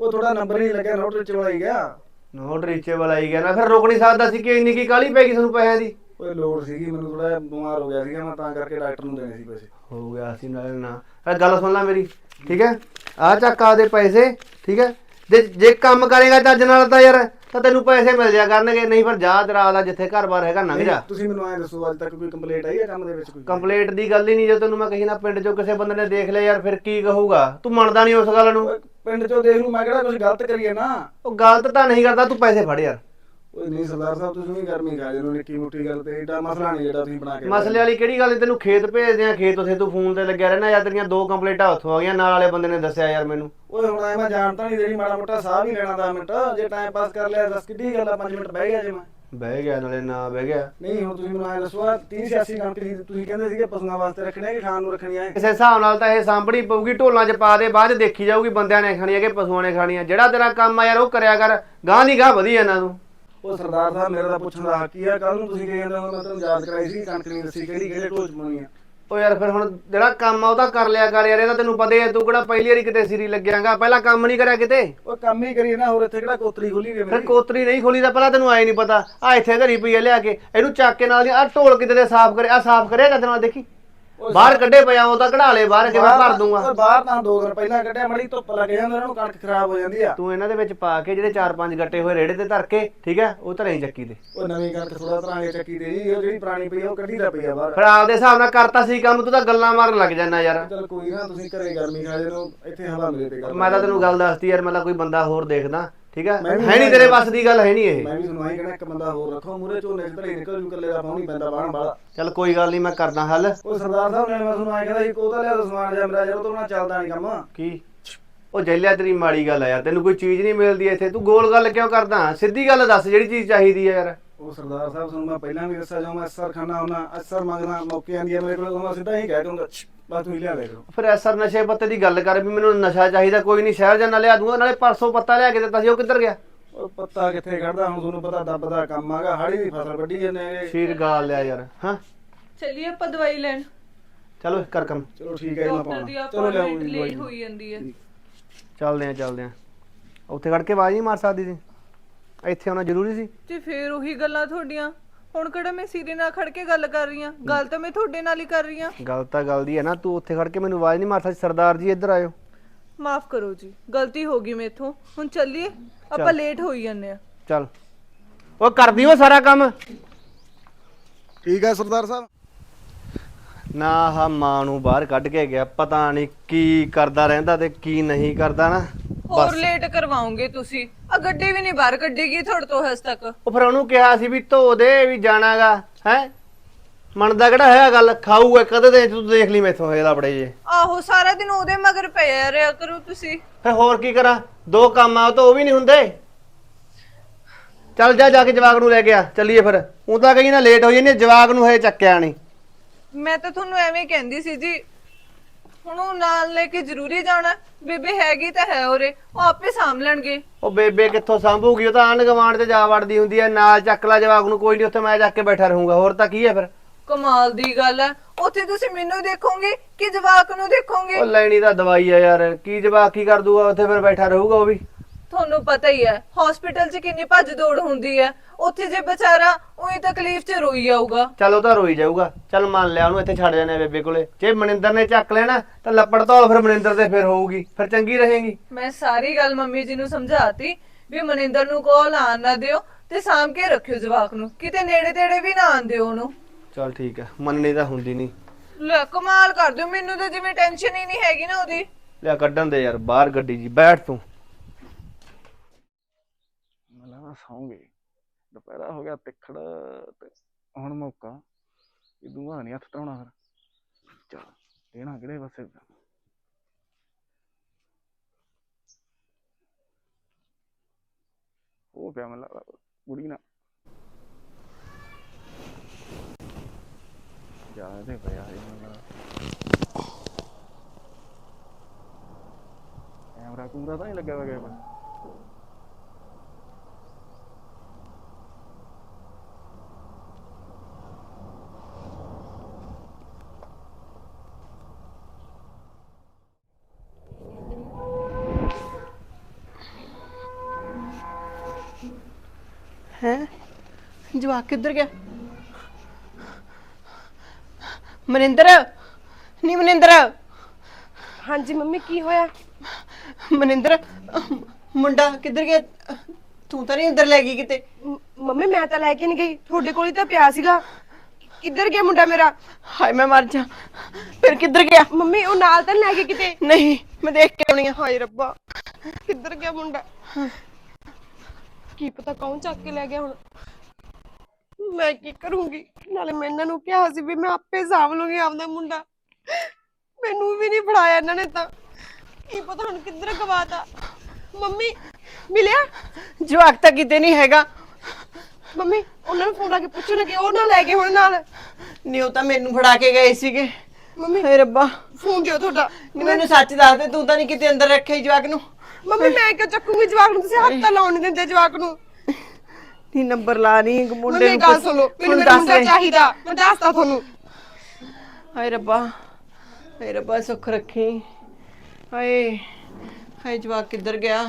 ਉਹ ਥੋੜਾ ਨੰਬਰ ਨਹੀਂ ਲੱਗਿਆ ਨੋਟ ਚਲਾਈ ਗਿਆ। ਨੋਟ ਰੀਚੇਬਲ ਆਈ ਗਿਆ ਨਾ। ਫਿਰ ਰੋਕ ਨਹੀਂ ਸਕਦਾ ਸੀ ਕਿ ਇੰਨੀ ਕੀ ਕਾਲੀ ਪੈ ਗਈ ਤੁਹਾਨੂੰ ਪੈਸਿਆਂ ਦੀ? ਓਏ ਲੋੜ ਸੀਗੀ ਮੈਨੂੰ ਥੋੜਾ ਬਿਮਾਰ ਹੋ ਗਿਆ ਸੀਗਾ ਮੈਂ ਤਾਂ ਕਰਕੇ ਡਾਕਟਰ ਨੂੰ ਦੇਣੇ ਸੀ ਪੈਸੇ। ਹੋ ਗਿਆ ਸੀ ਨਾਲੇ ਨਾ। ਇਹ ਗੱਲ ਸੁਣ ਲੈ ਮੇਰੀ ਠੀਕ ਹੈ? ਆ ਚੱਕ ਆ ਦੇ ਪੈਸੇ ਠੀਕ ਹੈ? ਜੇ ਜੇ ਕੰਮ ਕਰੇਗਾ ਚੱਜ ਨਾਲ ਤਾਂ ਯਾਰ ਤਾਂ ਤੈਨੂੰ ਪੈਸੇ ਮਿਲ ਜਾ ਕਰਨਗੇ ਨਹੀਂ ਪਰ ਜਾ ਤੇਰਾ ਆਲਾ ਜਿੱਥੇ ਘਰ-ਬਾਰ ਹੈਗਾ ਲੰਘ ਜਾ। ਤੁਸੀਂ ਮੈਨੂੰ ਐਂ ਦੱਸੋ ਅੱਜ ਤੱਕ ਕੋਈ ਕੰਪਲੇਂਟ ਆਈ ਹੈ ਕੰਮ ਦੇ ਵਿੱਚ ਕੋਈ? ਕੰਪਲੀਟ ਦੀ ਗੱਲ ਹੀ ਨਹੀਂ ਜੇ ਤੈਨੂੰ ਮੈਂ ਕਹੀ ਨਾ ਪਿੰਡ ਚੋਂ ਕਿਸੇ ਬੰਦੇ ਨੇ ਦੇਖ ਲਿਆ ਯਾਰ ਫਿਰ ਕੀ ਕਹੂਗਾ? ਤੂੰ ਮੰਨਦਾ ਨਹੀਂ ਉਸ ਗੱਲ ਨੂੰ। ਪਿੰਡ ਚੋਂ ਦੇਖ ਲੂ ਮੈਂ ਕਿਹੜਾ ਕੁਝ ਗਲਤ ਕਰੀਏ ਨਾ? ਉਹ ਗਲਤ ਤਾਂ ਨਹੀਂ ਕਰਦਾ ਤੂੰ ਪੈਸੇ ਫੜ ਯਾਰ। ਓਏ ਨਹੀਂ ਸਰਦਾਰ ਸਾਹਿਬ ਤੁਸੀਂ ਵੀ ਗਰਮੀ ਖਾ ਜਿਹਨੂੰ ਨਿੱਕੀ ਮੁੱਟੀ ਗੱਲ ਤੇ ਏਡਾ ਮਸਲਾ ਨਹੀਂ ਜਿਹੜਾ ਤੁਸੀਂ ਬਣਾ ਕੇ ਮਸਲੇ ਵਾਲੀ ਕਿਹੜੀ ਗੱਲ ਹੈ? ਤੈਨੂੰ ਖੇਤ ਭੇਜਦੇ ਆ ਖੇਤ ਉਸੇ ਤੂੰ ਫੋਨ ਤੇ ਲੱਗਿਆ ਰਹਿਣਾ ਯਾਰ ਤੇਰੀਆਂ ਦੋ ਕੰਪਲੀਟਾਂ ਉੱਥੋਂ ਆ ਗਈਆਂ ਨਾਲ ਵਾਲੇ ਬੰਦੇ ਨੇ ਦੱਸਿਆ ਯਾਰ ਮੈਨੂੰ। ਓਏ ਹੁਣ ਐ ਮੈਂ ਜਾਣਦਾ ਨਹੀਂ ਜਿਹੜੀ ਮਾੜਾ ਮੋਟਾ ਸਾਹ ਵੀ ਲੈਣਾ 10 ਮਿੰਟ ਜੇ ਟਾਈਮ ਪਾਸ ਕਰ ਲਿਆ ਦੱਸ ਕਿੱਡੀ ਗੱਲ ਆ 5 ਮਿੰਟ ਬਹਿ ਗਿਆ ਜੇ ਮੈਂ। ਬਹਿ ਗਿਆ ਨਾਲੇ ਨਾ ਬਹਿ ਗਿਆ। ਨਹੀਂ ਹੁਣ ਤੁਸੀਂ ਮੈਨੂੰ ਐ ਦੱਸੋ ਆ 30 86 ਕਣਕ ਦੀ ਤੁਸੀਂ ਕਹਿੰਦੇ ਸੀਗੇ ਪਸ਼ੂਆਂ ਵਾਸਤੇ ਰੱਖਣੀ ਕਿ ਖਾਣ ਨੂੰ ਰੱਖਣੀ ਹੈ ਕਿਸੇ ਹਿਸਾਬ ਨਾਲ ਤਾਂ ਇਹ ਸਾਂਭਣੀ ਪਊਗੀ ਢੋਲਾਂ 'ਚ ਪਾ ਦੇ ਬਾਅਦ 'ਚ ਦੇਖੀ ਜਾਊਗੀ ਬੰਦਿਆਂ ਨੇ ਖਾਣੀ ਹੈ ਕਿ ਪਸ਼ੂਆਂ ਨੇ ਖਾਣੀ ਹੈ ਜਿਹੜਾ ਤੇਰਾ ਕੰਮ ਆ ਯਾਰ ਉਹ ਕਰਿਆ ਕਰ ਗਾਂ ਦੀ ਗਾਂ ਵਧੀ ਇਹਨਾਂ ਨੂੰ। ਉਹ ਸਰਦਾਰ ਸਾਹਿਬ ਮੇਰਾ ਤਾਂ ਪੁੱਛਣ ਦਾ ਹੱਕ ਹੀ ਆ ਕੱਲ ਨੂੰ ਤੁਸੀਂ ਜਾਂਦੇ ਹੋ ਮੈਂ ਤੁਹਾਨੂੰ ਯਾਦ ਕਰਾਈ ਸੀ ਕਣਕ ਨਹੀਂ ਦੱਸੀ ਕਿਹੜੀ ਕਿਹੜੇ ਢੋਲ ਚ ਪਾਉਣੀ ਆ? ਉਹ ਯਾਰ ਫਿਰ ਹੁਣ ਜਿਹੜਾ ਕੰਮ ਆ ਉਹ ਤਾਂ ਕਰ ਲਿਆ ਕਰ ਯਾਰ ਇਹਦਾ ਤੈਨੂੰ ਪਤਾ ਹੀ ਤੂੰ ਕਿਹੜਾ ਪਹਿਲੀ ਵਾਰੀ ਕਿਤੇ ਸਿਰੀ ਲੱਗਿਆਗਾ ਪਹਿਲਾਂ ਕੰਮ ਨਹੀਂ ਕਰਿਆ ਕਿਤੇ? ਉਹ ਕੰਮ ਹੀ ਕਰੀਏ ਨਾ ਹੋਰ ਇੱਥੇ ਕਿਹੜਾ ਕੋਤਰੀ ਖੁੱਲੀ ਵੀ ਹੈ ਫਿਰ ਮੇਰੀ? ਕੋਤਰੀ ਨਹੀਂ ਖੋਲੀ ਤਾਂ ਪਹਿਲਾਂ ਤੈਨੂੰ ਆਏ ਨਹੀਂ ਪਤਾ। ਆ ਇੱਥੇ ਘਰੀ ਪਈ ਆ ਲਿਆ ਕੇ ਇਹਨੂੰ ਚੱਕ ਕੇ ਨਾਲ ਦੀ ਆ ਢੋਲ ਕਿਤੇ ਦੇ ਸਾਫ਼ ਕਰੇ ਆ ਸਾਫ਼ ਕਰਿਆ ਜਦ ਨਾਲ ਦੇਖੀ। ਬਾਹਰ ਕੱਢੇ ਪਿਆ ਉਹ ਤਾਂ ਕਢਾ ਲੈ ਬਾਹਰ ਕਿਵੇਂ ਭਰ ਦੂੰਗਾ ਬਾਹਰ ਤਾਂ ਦੋ ਦਿਨ ਪਹਿਲਾਂ ਕੱਢਿਆ ਮੜੀ ਧੁੱਪ ਲੱਗ ਜਾਂਦਾ ਉਹਨਾਂ ਨੂੰ ਕਣਕ ਖਰਾਬ ਹੋ ਜਾਂਦੀ ਆ। ਤੂੰ ਇਹਨਾਂ ਦੇ ਵਿੱਚ ਪਾ ਕੇ ਜਿਹੜੇ 4-5 ਗੱਟੇ ਹੋਏ ਰੇੜੇ ਤੇ ਧਰ ਕੇ ਠੀਕ ਹੈ ਉਹ ਧਰੇ ਚੱਕੀ ਦੇ। ਉਹ ਨਵੀਂ ਕਣਕ ਥੋੜਾ ਤਰਾਂਗੇ ਚੱਕੀ ਤੇ ਜੀ ਉਹ ਜਿਹੜੀ ਪੁਰਾਣੀ ਪਈ ਉਹ ਕੱਢੀ ਦਾ ਪਈ ਆ ਬਾਹਰ। ਫਿਰ ਆਪਦੇ ਹਿਸਾਬ ਨਾਲ ਕਰਤਾ ਸੀ ਕੰਮ ਤੂੰ ਤਾਂ ਗੱਲਾਂ ਮਾਰਨ ਲੱਗ ਜਾਂਦਾ ਯਾਰ। ਚਲ ਕੋਈ ਨਾ ਤੁਸੀਂ ਘਰੇ ਗਰਮੀ ਖਾ ਜਦੋਂ ਇੱਥੇ ਹਵਾ ਮਿਲੇ ਤੇ ਮੈਂ ਤਾਂ ਤੈਨੂੰ ਗੱਲ ਦੱਸਤੀ ਯਾਰ ਮੈਂ ਤਾਂ ਕੋਈ ਬੰਦਾ ਹੋਰ ਦੇਖਦਾ। ਠੀਕ ਹੈ ਹੈ ਨਹੀਂ ਤੇਰੇ ਵੱਸ ਦੀ ਗੱਲ ਹੈ ਨਹੀਂ ਇਹ। ਮੈਂ ਵੀ ਤੁਹਾਨੂੰ ਆਈ ਕਹਿਣਾ ਇੱਕ ਬੰਦਾ ਹੋਰ ਰੱਖੋ ਮੂਰੇ ਚ ਧੜੀ ਨਿਕਲ ਜੂ ਕੱਲੇ ਦਾ ਪਾਉਣੀ ਪੈਂਦਾ ਬਾਹਣ ਵਾਲਾ ਚੱਲ ਕੋਈ ਗੱਲ ਨਹੀਂ ਮੈਂ ਕਰਦਾ ਹੱਲ। ਉਹ ਸਰਦਾਰ ਸਾਹਿਬ ਨੇ ਮੈਂ ਤੁਹਾਨੂੰ ਆਈ ਕਹਿੰਦਾ ਸੀ ਕੋਤਾ ਲਿਆ ਦੋ ਸਮਾਨ ਜਿਹਾ ਮੇਰਾ ਜਦੋਂ ਤੋਂ ਨਾ ਚੱਲਦਾ ਨਹੀਂ ਕੰਮ। ਕੀ? ਉਹ ਜੈਲਿਆ ਤੇਰੀ ਮਾੜੀ ਗੱਲ ਆ ਯਾਰ ਤੈਨੂੰ ਕੋਈ ਚੀਜ਼ ਨਹੀਂ ਮਿਲਦੀ ਇੱਥੇ। ਤੂੰ ਗੋਲ ਗੱਲ ਕਿਉਂ ਕਰਦਾ? ਸਿੱਧੀ ਗੱਲ ਦੱਸ ਜਿਹੜੀ ਚੀਜ਼ ਚਾਹੀਦੀ ਆ ਯਾਰ। ਉਹ ਸਰਦਾਰ ਸਾਹਿਬ ਤੁਹਾਨੂੰ ਮੈਂ ਪਹਿਲਾਂ ਵੀ ਦੱਸਿਆ ਜਾਊਂ ਮੈਂ ਅਸਰ ਖਾਣਾ ਹੁਣਾ ਅਸਰ ਮੰਗਣਾ ਮੌਕੇ ਆਂਦੀ ਹੈ ਮੇਰੇ ਕੋਲ ਮੈਂ ਸਿੱਧਾ ਹੀ ਕਹਿ ਦੂੰਗਾ "ਛ, ਬਸ ਤੂੰ ਹੀ ਲਿਆ ਦੇ ਕਰੋ ਫਿਰ ਐਸਰ ਨਸ਼ੇ ਪੱਤੇ ਦੀ ਗੱਲ ਕਰ ਵੀ ਮੈਨੂੰ ਨਸ਼ਾ ਚਾਹੀਦਾ ਕੋਈ ਨਹੀਂ ਸ਼ਹਿਰ ਜਾਣਾ ਲਿਆ ਦੂੰਗਾ ਨਾਲੇ ਪਰਸੋਂ ਪੱਤਾ ਲਿਆ ਕੇ ਦਿੱਤਾ ਸੀ ਉਹ ਕਿੱਧਰ ਗਿਆ? ਉਹ ਪੱਤਾ ਕਿੱਥੇ ਕੱਢਦਾ ਹੁਣ ਤੁਹਾਨੂੰ ਪਤਾ ਦੱਬ ਦਾ ਕੰਮ ਆਗਾ ਹਾੜੀ ਦੀ ਫਸਲ ਵੱਢੀ ਜਾਂਦੇ ਹੈਗੇ। ਸ਼ੀਰ ਗਾਲ ਲਿਆ ਯਾਰ ਹਾਂ? ਚੱਲੀਏ ਆਪਾਂ ਦਵਾਈ ਲੈਣ। ਚਲੋ ਕਰ ਕੰਮ। ਚਲੋ ਠੀਕ ਹੈ ਜੀ, ਡਾਕਟਰ ਦੀ ਪਾਉਣਾ। ਚਲੋ ਲਿਆਓ ਅਪਾਇੰਟਮੈਂਟ ਜੀ ਲੇਟ ਦਵਾਈ। ਹੋਈ ਜਾਂਦੀ ਹੈ। ਚੱਲਦੇ ਆ ਚੱਲਦੇ ਆ ਉੱਥੇ ਖੜ ਕੇ ਆਵਾਜ਼ ਨਹੀਂ ਮਾਰ ਸਕਦੀ ਸੀ? ਇੱਥੇ ਆਉਣਾ ਜ਼ਰੂਰੀ ਸੀ? ਤੇ ਫੇਰ ਉਹੀ ਗੱਲਾਂ ਤੁਹਾਡੀਆਂ। ਹੁਣ ਕਿਹੜਾ ਮੈਂ ਸਿਰੇ ਨਾਲ ਖੜ ਕੇ ਗੱਲ ਕਰ ਰਹੀ ਆ ਗੱਲ ਤਾਂ ਮੈਂ ਤੁਹਾਡੇ ਨਾਲ ਹੀ ਕਰ ਰਹੀ ਆ ਗੱਲ ਤਾਂ ਗੱਲ ਦੀ ਹੈ ਨਾ ਤੂੰ ਉੱਥੇ ਖੜ ਕੇ ਮੈਨੂੰ ਆਵਾਜ਼ ਨਹੀਂ ਮਾਰ ਸਕਦੀ ਸਰਦਾਰ ਜੀ ਇੱਧਰ ਆਇਓ। ਮਾਫ ਕਰੋ ਜੀ ਗਲਤੀ ਹੋ ਗਈ ਮੇਥੋਂ। ਹੁਣ ਚੱਲੀਏ ਆਪਾਂ ਲੇਟ ਹੋਈ ਜਾਂਦੇ ਆ ਚੱਲ। ਉਹ ਕਰਦੀ ਉਹ ਸਾਰਾ ਕੰਮ। ਠੀਕ ਹੈ ਸਰਦਾਰ ਸਾਹਿਬ। ਨਾ ਆਹ ਮਾਂ ਨੂੰ ਬਾਹਰ ਕੱਢ ਕੇ ਗਿਆ ਪਤਾ ਨਹੀਂ ਕੀ ਕਰਦਾ ਰਹਿੰਦਾ ਤੇ ਕੀ ਨਹੀਂ ਕਰਦਾ ਨਾ। ਹੋਰ ਲੇਟ ਕਰਵਾਉਂਗੇ ਤੁਸੀਂ। ਆ ਗੱਡੀ ਵੀ ਨਹੀਂ ਬਾਹਰ ਕੱਢੇਗੀ ਤੁਹਾਡੇ ਤੋਂ ਹਸ ਤੱਕ। ਉਹ ਫਿਰ ਉਹਨੂੰ ਕਿਹਾ ਸੀ ਵੀ ਧੋ ਦੇ ਵੀ ਜਾਣਾਗਾ ਹੈ? ਮੰਨਦਾ ਕਿਹੜਾ ਹੈ ਗੱਲ? ਖਾਊਗਾ ਕਦੇ ਦੇ ਤੂੰ ਦੇਖ ਲਈ ਮੈਥੋਂ ਇਹ ਲਪੜੇ ਜੇ। ਆਹੋ ਸਾਰਾ ਦਿਨ ਉਹਦੇ ਮਗਰ ਪਿਆ ਰਿਹਾ ਕਰੋ ਤੁਸੀਂ। ਫਿਰ ਹੋਰ ਕੀ ਕਰਾਂ? ਦੋ ਕੰਮ ਆ ਉਹ ਤਾਂ ਉਹ ਵੀ ਨਹੀਂ ਹੁੰਦੇ। ਚੱਲ ਜਾ ਜਾ ਕੇ ਜਵਾਕ ਨੂੰ ਲੈ ਕੇ ਆ ਚੱਲੀਏ ਫਿਰ। ਉਹ ਤਾਂ ਕਹੀ ਨਾ ਲੇਟ ਹੋ ਜਾਂਦੀ ਜਵਾਕ ਨੂੰ ਹਜੇ ਚੱਕਿਆ ਨਹੀਂ। ਮੈਂ ਤਾਂ ਤੁਹਾਨੂੰ ਐਵੇਂ ਕਹਿੰਦੀ ਸੀ ਜੀ ਹੁਣ ਉਹ ਨਾਲ ਲੈ ਕੇ ਜ਼ਰੂਰੀ ਜਾਣਾ। ਬੇਬੇ ਹੈਗੀ ਤਾਂ ਹੈ ਉਰੇ ਉਹ ਆਪੇ ਸਾਂਭ ਲੈਣਗੇ। ਉਹ ਬੇਬੇ ਕਿੱਥੋਂ ਸੰਭੂਗੀ? ਉਹ ਤਾਂ ਆਂਢ ਗਵਾਂਢ ਤੇ ਜਾ ਵੜਦੀ ਹੁੰਦੀ ਹੈ ਨਾਲ ਚੱਕ ਲਾ ਜਵਾਕ ਨੂੰ ਕੋਈ ਨਹੀਂ ਉੱਥੇ ਮੈਂ ਜਾ ਕੇ ਬੈਠਾ ਰਹੂੰਗਾ। ਹੋਰ ਤਾਂ ਕੀ ਹੈ ਫਿਰ? ਕਮਾਲ ਦੀ ਗੱਲ ਹੈ ਉੱਥੇ ਤੁਸੀਂ ਮੈਨੂੰ ਦੇਖੋਗੇ ਕਿ ਜਵਾਕ ਨੂੰ ਦੇਖੋਗੇ? ਉਹ ਲੈਣੀ ਤਾਂ ਦਵਾਈ ਆ ਯਾਰ ਕੀ ਜਵਾਕ ਕੀ ਕਰ ਦੂਗਾ ਉੱਥੇ ਫਿਰ ਬੈਠਾ ਰਹੂਗਾ ਉਹ ਵੀ। ਤੁਹਾਨੂੰ ਪਤਾ ਹੀ ਹੈ ਹਸਪੀਟਲ 'ਚ ਕਿੰਨੀ ਭੱਜ ਦੌੜ ਹੁੰਦੀ ਹੈ। ਉੱਥੇ ਜੇ ਵਿਚਾਰਾ ਉਹੀ ਤਕਲੀਫ 'ਚ ਰੋਈ ਜਾਊਗਾ। ਚੱਲ ਉਹ ਤਾਂ ਰੋਈ ਜਾਊਗਾ। ਚੱਲ ਮੰਨ ਲਿਆ ਉਹਨੂੰ ਇੱਥੇ ਛੱਡ ਜਾਣਾ ਬੇਬੇ ਕੋਲੇ। ਜੇ ਮਨਿੰਦਰ ਨੇ ਚੱਕ ਲੈਣਾ ਤਾਂ ਲੱਪੜ ਧੌਲ ਫਿਰ ਮਨਿੰਦਰ ਤੇ ਫਿਰ ਹੋਊਗੀ। ਫਿਰ ਚੰਗੀ ਰਹੇਗੀ। ਮੈਂ ਸਾਰੀ ਗੱਲ ਮੰਮੀ ਜੀ ਨੂੰ ਸਮਝਾਤੀ ਵੀ ਮਨਿੰਦਰ ਨੂੰ ਕੋਲ ਆਣ ਨਾ ਦਿਓ ਤੇ ਸਾਂਭ ਕੇ ਰੱਖਿਓ ਜਵਾਕ ਨੂੰ। ਕਿਤੇ ਨੇੜੇ ਤੇੜੇ ਵੀ ਨਾ ਆਂਦੇ ਉਹਨੂੰ। ਚੱਲ ਠੀਕ ਹੈ ਮੰਨਣੀ ਤਾਂ ਹੁੰਦੀ ਨਹੀਂ। ਲੈ ਕਮਾਲ ਕਰ ਦਿਓ। ਮੈਨੂੰ ਤਾਂ ਜਿਵੇਂ ਟੈਨਸ਼ਨ ਹੀ ਨਹੀਂ ਹੈਗੀ ਨਾ ਉਹਦੀ। ਲਿਆ ਕੱਢਣ ਦੇ ਯਾਰ ਬਾਹਰ ਗੱਡੀ ਜੀ ਬੈਠ ਤੂੰ ਮੈਨੂੰ ਲੱਗਦਾ ਸੌਂਗੇ। ਦੁਪਹਿਰਾ ਹੋ ਗਿਆ ਤਿੱਖੜ ਤੇ ਹੁਣ ਮੌਕਾ ਇਹ ਦੂਆ ਨਹੀਂ ਹੱਥ ਧਾਉਣਾ ਫਿਰ। ਚਲ, ਦੇਣਾ ਕਿਹੜੇ ਪਾਸੇ? ਉਹ ਪਿਆ ਮੈਨੂੰ ਲੱਗਦਾ ਬੁੜੀ ਨਾ ਜਾ ਦੇ ਪਿਆ ਇਹ ਕੈਮਰਾ ਕੂਮਰਾ ਤਾਂ ਨਹੀਂ ਲੱਗਿਆ ਹੋਇਆ ਕਿਸੇ ਪਾਸੇ? ਹੈ ਜਵਾਕ ਕਿੱਧਰ ਗਿਆ? ਮਨਿੰਦਰ? ਨਹੀਂ ਮਨਿੰਦਰ? ਹਾਂਜੀ ਮੰਮੀ ਕੀ ਹੋਇਆ? ਮਨਿੰਦਰ ਮੁੰਡਾ ਕਿੱਧਰ ਗਿਆ? ਤੂੰ ਤਾਂ ਨਹੀਂ ਅੰਦਰ ਲੈ ਗਈ ਕਿਤੇ। ਮ- ਮੰਮੀ ਮੈਂ ਤਾਂ ਲੈ ਕੇ ਨਹੀਂ ਗਈ। ਤੁਹਾਡੇ ਕੋਲ ਹੀ ਤਾਂ ਪਿਆ ਸੀਗਾ। ਕਿੱਧਰ ਗਿਆ ਮੁੰਡਾ ਮੇਰਾ? ਹਾਏ ਮੈਂ ਮਰ ਜਾ। ਫਿਰ ਕਿੱਧਰ ਗਿਆ? ਮੰਮੀ ਉਹ ਨਾਲ ਤਾਂ ਨੀ ਲੈ ਕੇ ਕਿਤੇ? ਨਹੀਂ ਮੈਂ ਦੇਖ ਕੇ ਆਉਣੀ ਆ। ਹਾਏ ਰੱਬਾ ਕਿੱਧਰ ਗਿਆ ਮੁੰਡਾ? ਕੀ ਪਤਾ ਕੌਣ ਚੱਕ ਕੇ ਲੈ ਗਿਆ ਹੁਣ? ਮੈਂ ਕੀ ਕਰੂੰਗੀ? ਨਾਲੇ ਮੈਂ ਇਹਨਾਂ ਨੂੰ ਕਿਹਾ ਸੀ ਵੀ ਮੈਂ ਆਪੇ ਸਾਂਭ ਲੂੰਗੀ ਆਪਦਾ ਮੁੰਡਾ। ਮੈਨੂੰ ਵੀ ਨਹੀਂ ਫੜਾਇਆ ਇਹਨਾਂ ਨੇ ਤਾਂ। ਕੀ ਪਤਾ ਹੁਣ ਕਿੱਧਰ ਗਵਾਤਾ। ਮੰਮੀ ਮਿਲਿਆ? ਜਵਾਕ ਤਾਂ ਕਿਤੇ ਨਹੀਂ ਹੈਗਾ। ਮੰਮੀ ਉਹਨਾਂ ਨੂੰ ਫੋਨ ਲਾ ਕੇ ਪੁੱਛੋ ਨਾ ਕਿ ਉਹ ਨਾ ਲੈ ਗਏ ਹੁਣ ਨਾਲ। ਨਹੀਂ ਉਹ ਤਾਂ ਮੈਨੂੰ ਫੜਾ ਕੇ ਗਏ ਸੀਗੇ। ਮੰਮੀ ਹਾਏ ਰੱਬਾ। ਫੋਨ ਦਿਓ ਤੁਹਾਡਾ? ਨੀ ਮੈਨੂੰ ਸੱਚ ਦੱਸ ਦੇ ਤੂੰ ਤਾਂ ਨਹੀਂ ਕਿਤੇ ਅੰਦਰ ਰੱਖਿਆ ਸੀ ਜਵਾਕ ਨੂੰ। ਮੰਮੀ ਮੈਂ ਕਿਉਂ ਚੱਕੂਗੀ ਜਵਾਕ ਨੂੰ? ਤੁਸੀਂ ਹੱਥ ਤਾਂ ਲਾਉਣ ਨਹੀਂ ਦਿੰਦੇ ਜਵਾਕ ਨੂੰ। ਨਹੀਂ ਨੰਬਰ ਲਾ ਨਹੀਂ ਮੁੰਡੇ ਨੂੰ ਗੱਲ ਸੁਣੋ ਮੈਨੂੰ ਮੇਰਾ ਦੱਸ ਮੁੰਡਾ ਦੇ। ਚਾਹੀਦਾ ਮੈਂ ਦੱਸਤਾ ਤੁਹਾਨੂੰ। ਹਾਏ ਰੱਬਾ ਹਾਏ ਰੱਬਾ ਸੁੱਖ ਰੱਖੀ। ਹਾਏ ਹਾਏ ਜਵਾਕ ਕਿੱਧਰ ਗਿਆ?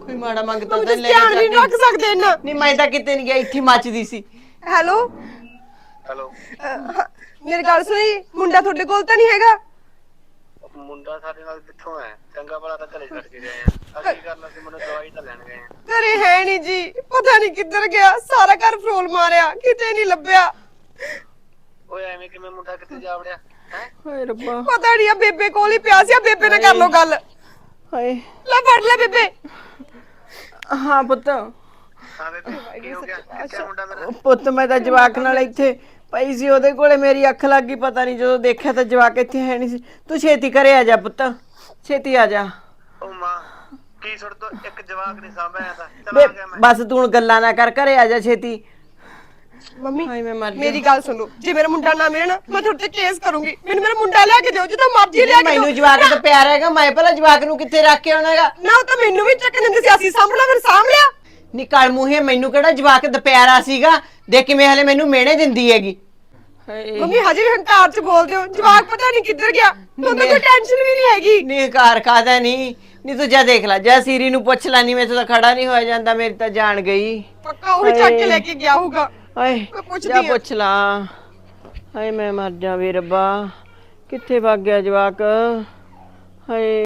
ਕੋਈ ਮਾੜਾ ਮੰਗਤਾ ਮੰਮੀ ਤਾਂ ਲੈ ਧਿਆਨ ਨਹੀਂ ਰੱਖ ਸਕਦੇ ਇੰਨਾ। ਨਹੀਂ ਮੈਂ ਤਾਂ ਕਿਤੇ ਨਹੀਂ ਗਿਆ ਇੱਥੇ ਮੱਚਦੀ ਸੀ। ਹੈਲੋ? ਹੈਲੋ। ਮੇਰੀ ਗੱਲ ਸੁਣੀ ਮੁੰਡਾ ਤੁਹਾਡੇ ਕੋਲ ਤਾਂ ਨਹੀਂ ਹੈਗਾ? ਮੁੰਡਾ ਸਾਡੇ ਨਾਲ ਕਿੱਥੋਂ ਹੈ? ਚੰਗਾ ਭਲਾ ਤਾਂ ਘਰੇ ਛੱਡ ਕੇ ਗਏ ਆ। ਅਸੀਂ ਕਰਨਾ ਸੀ? ਮੈਨੂੰ ਦਵਾਈ ਤਾਂ ਲੈਣ ਗਏ ਆ। ਘਰੇ ਹੈ ਨਹੀਂ ਜੀ। ਪਤਾ ਨਹੀਂ ਕਿੱਧਰ ਗਿਆ। ਸਾਰਾ ਘਰ ਫਰੋਲ ਮਾਰਿਆ। ਕਿਤੇ ਨਹੀਂ ਲੱਭਿਆ। ਓਏ ਐਵੇਂ ਕਿਵੇਂ ਮੁੰਡਾ ਕਿੱਥੇ ਜਾ ਵੜਿਆ? ਹੈ? ਹਾਏ ਰੱਬਾ। ਪਤਾ ਨਹੀਂ ਆ ਬੇਬੇ ਕੋਲ ਹੀ ਪਿਆ ਸੀ। ਆ ਬੇਬੇ ਨਾਲ ਕਰ ਲੋ ਗੱਲ। ਹਾਏ। ਲੈ ਫੜ ਲੈ ਬੇਬੇ। ਹਾਂ ਪੁੱਤ। ਹਾਂ ਬੇਬੇ ਕੀ ਹੋ ਗਿਆ? ਕਿੱਥੇ ਮੁੰਡਾ ਮੇਰਾ? ਉਹ ਪੁੱਤ ਮੈਂ ਤਾਂ ਜਵਾਕ ਨਾਲ ਇੱਥੇ ਪਈ ਸੀ ਉਹਦੇ ਕੋਲੇ ਮੇਰੀ ਅੱਖ ਲੱਗ ਗਈ ਪਤਾ ਨਹੀਂ ਜਦੋਂ ਦੇਖਿਆ ਤਾਂ ਜਵਾਕ ਇੱਥੇ ਹੈ ਨਹੀਂ ਸੀ। ਤੂੰ ਛੇਤੀ ਘਰੇ ਆ ਜਾ ਪੁੱਤ ਛੇਤੀ ਆ ਜਾ। ਉਹ ਮਾਂ ਕੀ ਸੁਣ ਤੋਂ ਇੱਕ ਜਵਾਕ ਨਹੀਂ ਸਾਂਭਿਆ ਤਾਂ। ਬੇ ਬਸ ਤੂੰ ਹੁਣ ਗੱਲਾਂ ਨਾ ਕਰ ਘਰੇ ਆ ਜਾ ਛੇਤੀ। ਮੰਮੀ ਹਾਏ ਮੈਂ ਮਰ ਮੇਰੀ ਗੱਲ ਸੁਣੋ ਜੇ ਮੇਰਾ ਮੁੰਡਾ ਨਾ ਮਿਲੇ ਨਾ ਮੈਂ ਤੁਹਾਡੇ ਤੇ ਕੇਸ ਕਰੂੰਗੀ। ਮੈਨੂੰ ਮੇਰਾ ਮੁੰਡਾ ਲਿਆ ਕੇ ਦਿਓ ਜਦੋਂ ਮਰਜ਼ੀ ਲਿਆ ਕੇ ਦਿਓ। ਮੈਨੂੰ ਜਵਾਕ ਤਾਂ ਪਿਆਰ ਹੈਗਾ ਮੈਂ ਭਲਾ ਜਵਾਕ ਨੂੰ ਕਿੱਥੇ ਰੱਖ ਕੇ ਆਉਣਾ ਹੈਗਾ? ਨਾ ਉਹ ਤਾਂ ਮੈਨੂੰ ਵੀ ਚੱਕ ਦਿੰਦੇ ਸੀ ਅਸੀਂ ਸਾਂਭਣਾ ਫਿਰ ਸਾਂਭ ਲਿਆ। ਨਿਕਾਲ ਮੂੰਹੇ ਮੈਨੂੰ ਕਿਹੜਾ ਜਵਾਕ ਦਪਿਆਰਾ ਸੀਗਾ? ਦੇਖ ਕਿਵੇਂ ਹਲੇ ਮੈਨੂੰ ਮਿਹਣੇ ਦਿੰਦੀ ਹੈਗੀ। ਹਾਏ। ਮੰਮੀ ਹਜੇ ਵੀ ਹੰਕਾਰ ਚ ਬੋਲਦੇ ਹੋ। ਜਵਾਕ ਪਤਾ ਨਹੀਂ ਕਿੱਧਰ ਗਿਆ। ਤੁਹਾਨੂੰ ਤਾਂ ਕੋਈ ਟੈਨਸ਼ਨ ਵੀ ਨਹੀਂ ਹੈਗੀ? ਨਹੀਂ ਕਾਰ ਕਾਦਾ ਨਹੀਂ ਨਹੀਂ ਤੂੰ ਜਾ ਦੇਖ ਲੈ। ਜਾ ਸੀਰੀ ਨੂੰ ਪੁੱਛ ਲੈ ਨਹੀਂ ਮੈਂ ਤਾਂ ਖੜਾ ਨਹੀਂ ਹੋਇਆ ਜਾਂਦਾ ਮੇਰੀ ਤਾਂ ਜਾਨ ਗਈ। ਪੱਕਾ ਉਹੀ ਚੱਕ ਕੇ ਲੈ ਕੇ ਗਿਆ ਹੋਊਗਾ। ਹਾਏ ਮੈਂ ਪੁੱਛਦੀ ਜਾ। ਪੁੱਛ ਲਾ। ਹਾਏ ਮੈਂ ਮਰ ਜਾ ਵੀ ਰੱਬਾ। ਕਿੱਥੇ ਵਗ ਗਿਆ ਜਵਾਕ? ਹਾਏ।